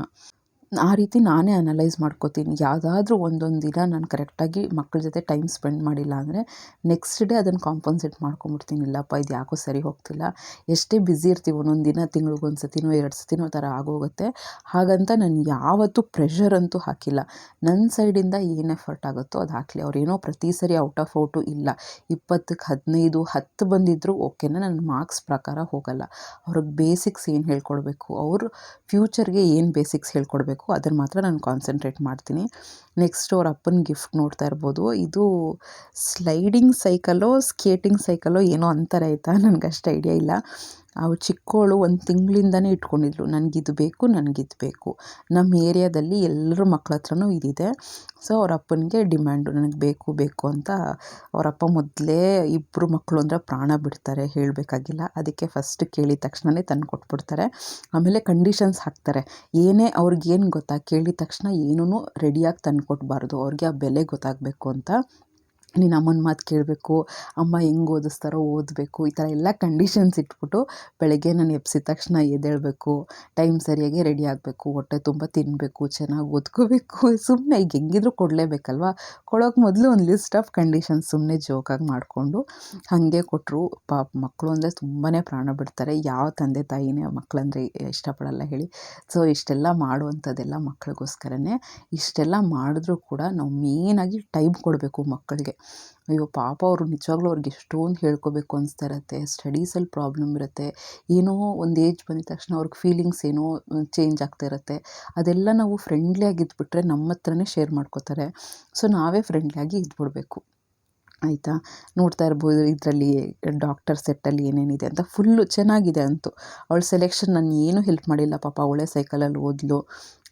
ಆ ರೀತಿ ನಾನೇ ಅನಲೈಸ್ ಮಾಡ್ಕೋತೀನಿ. ಯಾವುದಾದ್ರೂ ಒಂದೊಂದು ದಿನ ನಾನು ಕರೆಕ್ಟಾಗಿ ಮಕ್ಕಳ ಜೊತೆ ಟೈಮ್ ಸ್ಪೆಂಡ್ ಮಾಡಿಲ್ಲ ಅಂದರೆ ನೆಕ್ಸ್ಟ್ ಡೇ ಅದನ್ನು ಕಾಂಪನ್ಸೇಟ್ ಮಾಡ್ಕೊಂಬಿಡ್ತೀನಿ. ಇಲ್ಲಪ್ಪ, ಇದು ಯಾಕೋ ಸರಿ ಹೋಗ್ತಿಲ್ಲ. ಎಷ್ಟೇ ಬ್ಯುಸಿ ಇರ್ತೀವಿ, ಒಂದೊಂದು ದಿನ ತಿಂಗ್ಳಿಗೊಂದು ಸತಿನೋ ಎರಡು ಸತಿನೋ ಥರ ಆಗೋಗುತ್ತೆ. ಹಾಗಂತ ನಾನು ಯಾವತ್ತೂ ಪ್ರೆಷರ್ ಅಂತೂ ಹಾಕಿಲ್ಲ. ನನ್ನ ಸೈಡಿಂದ ಏನು ಎಫರ್ಟ್ ಆಗುತ್ತೋ ಅದು ಹಾಕಲಿ. ಅವ್ರೇನೋ ಪ್ರತಿ ಸರಿ ಔಟ್ ಆಫ್ ಔಟು ಇಲ್ಲ. ಇಪ್ಪತ್ತಕ್ಕೆ ಹದಿನೈದು, ಹತ್ತು ಬಂದಿದ್ದರೂ ಓಕೆನಾ ನನ್ನ ಮಾರ್ಕ್ಸ್ ಪ್ರಕಾರ ಹೋಗಲ್ಲ. ಅವ್ರಿಗೆ ಬೇಸಿಕ್ಸ್ ಏನು ಹೇಳ್ಕೊಡ್ಬೇಕು? ಅವರು ಫ್ಯೂಚರ್ಗೆ ಏನು ಬೇಸಿಕ್ಸ್ ಹೇಳ್ಕೊಡ್ಬೇಕು? ಅದನ್ನು ಮಾತ್ರ ನಾನು ಕಾನ್ಸಂಟ್ರೇಟ್ ಮಾಡ್ತೀನಿ. ನೆಕ್ಸ್ಟ್ ಅವ್ರ ಅಪ್ಪನ ಗಿಫ್ಟ್ ನೋಡ್ತಾ ಇರ್ಬೋದು. ಇದು ಸ್ಲೈಡಿಂಗ್ ಸೈಕಲ್ಲೋ ಸ್ಕೇಟಿಂಗ್ ಸೈಕಲ್ಲೋ ಏನೋ ಅಂತಾರೆ ಆಯಿತಾ? ನನಗಷ್ಟು ಐಡಿಯಾ ಇಲ್ಲ. ಅವ್ಳು ಚಿಕ್ಕವಳು ಒಂದು ತಿಂಗಳಿಂದನೇ ಇಟ್ಕೊಂಡಿದ್ಲು. ನನಗಿದು ಬೇಕು ನನಗಿದು ಬೇಕು. ನಮ್ಮ ಏರಿಯಾದಲ್ಲಿ ಎಲ್ಲರ ಮಕ್ಳ ಹತ್ರನೂ ಇದಿದೆ. ಸೊ ಅವ್ರ ಅಪ್ಪನಿಗೆ ಡಿಮ್ಯಾಂಡು, ನನಗೆ ಬೇಕು ಬೇಕು ಅಂತ ಅವರಪ್ಪ ಮೊದಲೇ ಇಬ್ಬರು ಮಕ್ಕಳು ಅಂದರೆ ಪ್ರಾಣ ಬಿಡ್ತಾರೆ, ಹೇಳಬೇಕಾಗಿಲ್ಲ. ಅದಕ್ಕೆ ಫಸ್ಟ್ ಕೇಳಿದ ತಕ್ಷಣವೇ ತಂದು ಕೊಟ್ಬಿಡ್ತಾರೆ. ಆಮೇಲೆ ಕಂಡೀಷನ್ಸ್ ಹಾಕ್ತಾರೆ. ಏನೇ ಅವ್ರಿಗೇನು ಗೊತ್ತಾ, ಕೇಳಿದ ತಕ್ಷಣ ಏನೂ ರೆಡಿಯಾಗಿ ತಂದು ಕೊಡಬಾರ್ದು. ಅವ್ರಿಗೆ ಆ ಬೆಲೆ ಗೊತ್ತಾಗಬೇಕು ಅಂತ. ನೀನು ಅಮ್ಮನ ಮಾತು ಕೇಳಬೇಕು, ಅಮ್ಮ ಹೆಂಗೆ ಓದಿಸ್ತಾರೋ ಓದಬೇಕು, ಈ ಥರ ಎಲ್ಲ ಕಂಡೀಷನ್ಸ್ ಇಟ್ಬಿಟ್ಟು ಬೆಳಗ್ಗೆ ನಾನು ಎಬ್ಸಿದ ತಕ್ಷಣ ಎದ್ದೇಳಬೇಕು ಟೈಮ್ ಸರಿಯಾಗಿ ರೆಡಿ ಆಗಬೇಕು, ಹೊಟ್ಟೆ ತುಂಬ ತಿನ್ನಬೇಕು ಚೆನ್ನಾಗಿ ಓದ್ಕೋಬೇಕು ಸುಮ್ಮನೆ ಈಗ ಹೆಂಗಿದ್ರು ಕೊಡಲೇಬೇಕಲ್ವ? ಕೊಡೋಕೆ ಮೊದಲು ಒಂದು ಲಿಸ್ಟ್ ಆಫ್ ಕಂಡೀಷನ್ಸ್ ಸುಮ್ಮನೆ ಜೋಕಾಗಿ ಮಾಡಿಕೊಂಡು ಹಾಗೆ ಕೊಟ್ಟರು ಪಾಪ ಮಕ್ಕಳು ಅಂದರೆ ತುಂಬಾ ಪ್ರಾಣ ಬಿಡ್ತಾರೆ. ಯಾವ ತಂದೆ ತಾಯಿನೇ ಮಕ್ಕಳಂದ್ರೆ ಇಷ್ಟಪಡಲ್ಲ ಹೇಳಿ. ಸೊ ಇಷ್ಟೆಲ್ಲ ಮಾಡುವಂಥದ್ದೆಲ್ಲ ಮಕ್ಕಳಿಗೋಸ್ಕರನೇ ಇಷ್ಟೆಲ್ಲ ಮಾಡಿದ್ರೂ ಕೂಡ ನಾವು ಮೇಯ್ನಾಗಿ ಟೈಮ್ ಕೊಡಬೇಕು ಮಕ್ಕಳಿಗೆ ಅಯ್ಯೋ ಪಾಪ ಅವರು ನಿಜವಾಗ್ಲೂ ಅವ್ರಿಗೆ ಎಷ್ಟೊಂದು ಹೇಳ್ಕೊಬೇಕು ಅನಿಸ್ತಾ ಇರುತ್ತೆ ಸ್ಟಡೀಸಲ್ಲಿ ಪ್ರಾಬ್ಲಮ್ ಇರುತ್ತೆ, ಏನೋ ಒಂದು ಏಜ್ ಬಂದಿದ ತಕ್ಷಣ ಅವ್ರಿಗೆ ಫೀಲಿಂಗ್ಸ್ ಏನೋ ಚೇಂಜ್ ಆಗ್ತಾ ಇರುತ್ತೆ ಅದೆಲ್ಲ ನಾವು ಫ್ರೆಂಡ್ಲಿಯಾಗಿ ಇದ್ಬಿಟ್ರೆ ನಮ್ಮ ಹತ್ರನೇ ಶೇರ್ ಮಾಡ್ಕೋತಾರೆ. ಸೊ ನಾವೇ ಫ್ರೆಂಡ್ಲಿಯಾಗಿ ಇದ್ಬಿಡ್ಬೇಕು. ಆಯಿತಾ? ನೋಡ್ತಾ ಇರ್ಬೋದು ಇದರಲ್ಲಿ ಡಾಕ್ಟರ್ ಸೆಟ್ಟಲ್ಲಿ ಏನೇನಿದೆ ಅಂತ. ಫುಲ್ಲು ಚೆನ್ನಾಗಿದೆ ಅಂತೂ. ಅವಳ ಸೆಲೆಕ್ಷನ್ ನಾನು ಏನೂ ಹೆಲ್ಪ್ ಮಾಡಿಲ್ಲ ಪಾಪ, ಅವಳೇ ಸೈಕಲಲ್ಲಿ ಓದ್ಲು.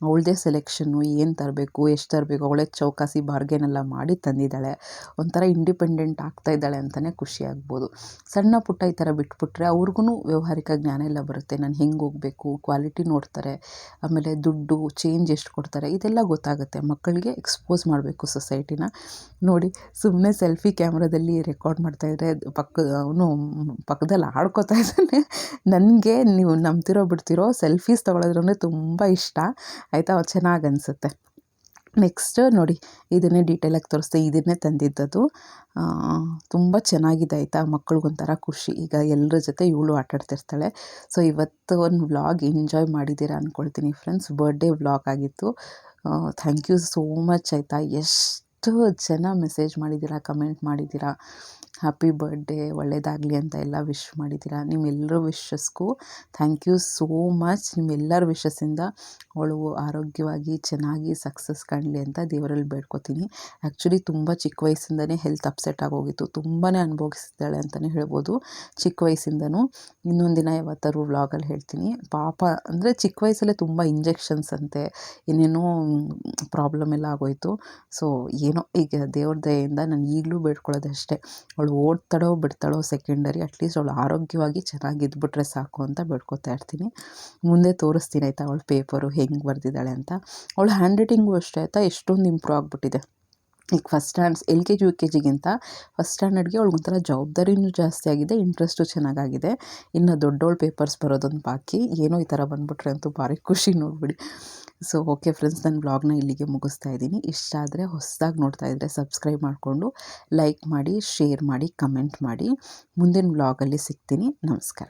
ಅವಳದೇ ಸೆಲೆಕ್ಷನ್ನು ಏನು ತರಬೇಕು, ಎಷ್ಟು ತರಬೇಕು, ಅವಳೇ ಚೌಕಾಸಿ ಬಾರ್ಗೇನ್ ಎಲ್ಲ ಮಾಡಿ ತಂದಿದ್ದಾಳೆ. ಒಂಥರ ಇಂಡಿಪೆಂಡೆಂಟ್ ಆಗ್ತಾ ಇದ್ದಾಳೆ ಅಂತಲೇ ಖುಷಿ ಆಗ್ಬೋದು. ಸಣ್ಣ ಪುಟ್ಟ ಈ ಥರ ಬಿಟ್ಬಿಟ್ರೆ ಅವ್ರಿಗೂ ವ್ಯವಹಾರಿಕ ಜ್ಞಾನ ಎಲ್ಲ ಬರುತ್ತೆ. ನಾನು ಹೆಂಗೆ ಹೋಗಬೇಕು ಕ್ವಾಲಿಟಿ ನೋಡ್ತಾರೆ, ಆಮೇಲೆ ದುಡ್ಡು ಚೇಂಜ್ ಎಷ್ಟು ಕೊಡ್ತಾರೆ, ಇದೆಲ್ಲ ಗೊತ್ತಾಗುತ್ತೆ. ಮಕ್ಕಳಿಗೆ ಎಕ್ಸ್ಪೋಸ್ ಮಾಡಬೇಕು ಸೊಸೈಟಿನ ನೋಡಿ ಸುಮ್ಮನೆ ಸೆಲ್ಫಿ ಕ್ಯಾಮ್ರಾದಲ್ಲಿ ರೆಕಾರ್ಡ್ ಮಾಡ್ತಾಯಿದ್ರೆ ಪಕ್ಕ, ಅವನು ಪಕ್ಕದಲ್ಲಿ ಆಡ್ಕೋತಾ ಇದ್ದಾನೆ. ನನಗೆ ನೀವು ನಂಬ್ತಿರೋ, ಬಿಡ್ತಿರೋ ಸೆಲ್ಫೀಸ್ ತೊಗೊಳೋದ್ರೆ ತುಂಬ ಇಷ್ಟ. ಆಯಿತಾ? ಚೆನ್ನಾಗಿ ಅನಿಸುತ್ತೆ. ನೆಕ್ಸ್ಟ್ ನೋಡಿ, ಇದನ್ನೇ ಡೀಟೇಲಾಗಿ ತೋರಿಸ್ದೆ. ಇದನ್ನೇ ತಂದಿದ್ದದು ತುಂಬ ಚೆನ್ನಾಗಿದೆ ಆಯಿತಾ? ಮಕ್ಳಿಗೊಂಥರ ಖುಷಿ. ಈಗ ಎಲ್ಲರ ಜೊತೆ ಇವಳು ಆಟಾಡ್ತಿರ್ತಾಳೆ ಸೊ ಇವತ್ತು ಒಂದು ವ್ಲಾಗ್ ಎಂಜಾಯ್ ಮಾಡಿದ್ದೀರಾ ಅಂದ್ಕೊಳ್ತೀನಿ ಫ್ರೆಂಡ್ಸ್ ಬರ್ಡೇ ವ್ಲಾಗ್ ಆಗಿತ್ತು. ಥ್ಯಾಂಕ್ ಯು ಸೋ ಮಚ್ ಆಯಿತಾ? ಎಷ್ಟು ಜನ ಮೆಸೇಜ್ ಮಾಡಿದ್ದೀರಾ ಕಮೆಂಟ್ ಮಾಡಿದ್ದೀರಾ? ಹ್ಯಾಪಿ ಬರ್ಡೇ ಒಳ್ಳೆಯದಾಗಲಿ ಅಂತ ಎಲ್ಲ ವಿಶ್ ಮಾಡಿದ್ದೀರಾ? ನಿಮ್ಮೆಲ್ಲರ ವಿಶಸ್ಗೂ ಥ್ಯಾಂಕ್ ಯು ಸೋ ಮಚ್ ನಿಮ್ಮೆಲ್ಲರ ವಿಶಸ್ಸಿಂದ ಅವಳು ಆರೋಗ್ಯವಾಗಿ, ಚೆನ್ನಾಗಿ ಸಕ್ಸಸ್ ಕಾಣಲಿ ಅಂತ ದೇವರಲ್ಲಿ ಬೇಡ್ಕೊತೀನಿ. ಆ್ಯಕ್ಚುಲಿ ತುಂಬ ಚಿಕ್ಕ ವಯಸ್ಸಿಂದನೇ ಹೆಲ್ತ್ ಅಪ್ಸೆಟ್ ಆಗೋಗಿತ್ತು. ತುಂಬಾ ಅನುಭವಿಸಿದ್ದಾಳೆ ಅಂತಲೇ ಹೇಳ್ಬೋದು. ಚಿಕ್ಕ ವಯಸ್ಸಿಂದನೂ. ಇನ್ನೊಂದು ದಿನ ಯಾವತ್ತಾದ್ರೂ ವ್ಲಾಗಲ್ಲಿ ಹೇಳ್ತೀನಿ. ಪಾಪ ಅಂದರೆ ಚಿಕ್ಕ ವಯಸ್ಸಲ್ಲೇ ತುಂಬ ಇಂಜೆಕ್ಷನ್ಸ್ ಅಂತೆ ಏನೇನೋ ಪ್ರಾಬ್ಲಮ್ ಎಲ್ಲ ಆಗೋಯಿತು. ಸೊ ಏನೋ ಈಗ ದೇವ್ರ ದಯೆಯಿಂದ ನಾನು ಈಗಲೂ ಬೇಡ್ಕೊಳ್ಳೋದಷ್ಟೇ. ಅವಳು ಓಡ್ತಾಳೋ ಬಿಡ್ತಾಳೋ ಸೆಕೆಂಡರಿ ಅಟ್ಲೀಸ್ಟ್ ಅವಳು ಆರೋಗ್ಯವಾಗಿ ಚೆನ್ನಾಗಿ ಇದ್ಬಿಟ್ರೆ ಸಾಕು ಅಂತ ಬೇಡ್ಕೋತಾ ಇರ್ತೀನಿ. ಮುಂದೆ ತೋರಿಸ್ತೀನಿ ಆಯಿತಾ ಅವಳು ಪೇಪರು ಹೆಂಗೆ ಬರೆದಿದ್ದಾಳೆ ಅಂತ. ಅವಳು ಹ್ಯಾಂಡ್ ರೈಟಿಂಗು ಅಷ್ಟೇ ಆಯಿತಾ, ಎಷ್ಟೊಂದು ಇಂಪ್ರೂವ್ ಆಗಿಬಿಟ್ಟಿದೆ. ಈಗ first stands L K G, U K ಜಿಗಿಂತ first ಸ್ಟ್ಯಾಂಡರ್ಡ್ಗೆ ಅವ್ಳಿಗೊಂಥರ ಜವಾಬ್ದಾರಿನೂ ಜಾಸ್ತಿ ಆಗಿದೆ ಇಂಟ್ರೆಸ್ಟು ಚೆನ್ನಾಗಾಗಿದೆ. ಇನ್ನು ದೊಡ್ಡೋಳು ಪೇಪರ್ಸ್ ಬರೋದೊಂದು ಬಾಕಿ. ಏನೋ ಈ ಥರ ಬಂದುಬಿಟ್ರೆ ಅಂತೂ ಭಾರಿ ಖುಷಿ ನೋಡಿಬಿಡಿ. ಸೊ ಓಕೆ ಫ್ರೆಂಡ್ಸ್ ನನ್ನ ಬ್ಲಾಗ್ನ ಇಲ್ಲಿಗೆ ಮುಗಿಸ್ತಾ ಇದ್ದೀನಿ. ಇಷ್ಟ ಆದರೆ ಹೊಸದಾಗಿ ನೋಡ್ತಾ ಇದ್ದರೆ ಸಬ್ಸ್ಕ್ರೈಬ್ ಮಾಡಿಕೊಂಡು ಲೈಕ್ ಮಾಡಿ ಶೇರ್ ಮಾಡಿ ಕಮೆಂಟ್ ಮಾಡಿ. ಮುಂದಿನ ಬ್ಲಾಗಲ್ಲಿ ಸಿಗ್ತೀನಿ. ನಮಸ್ಕಾರ.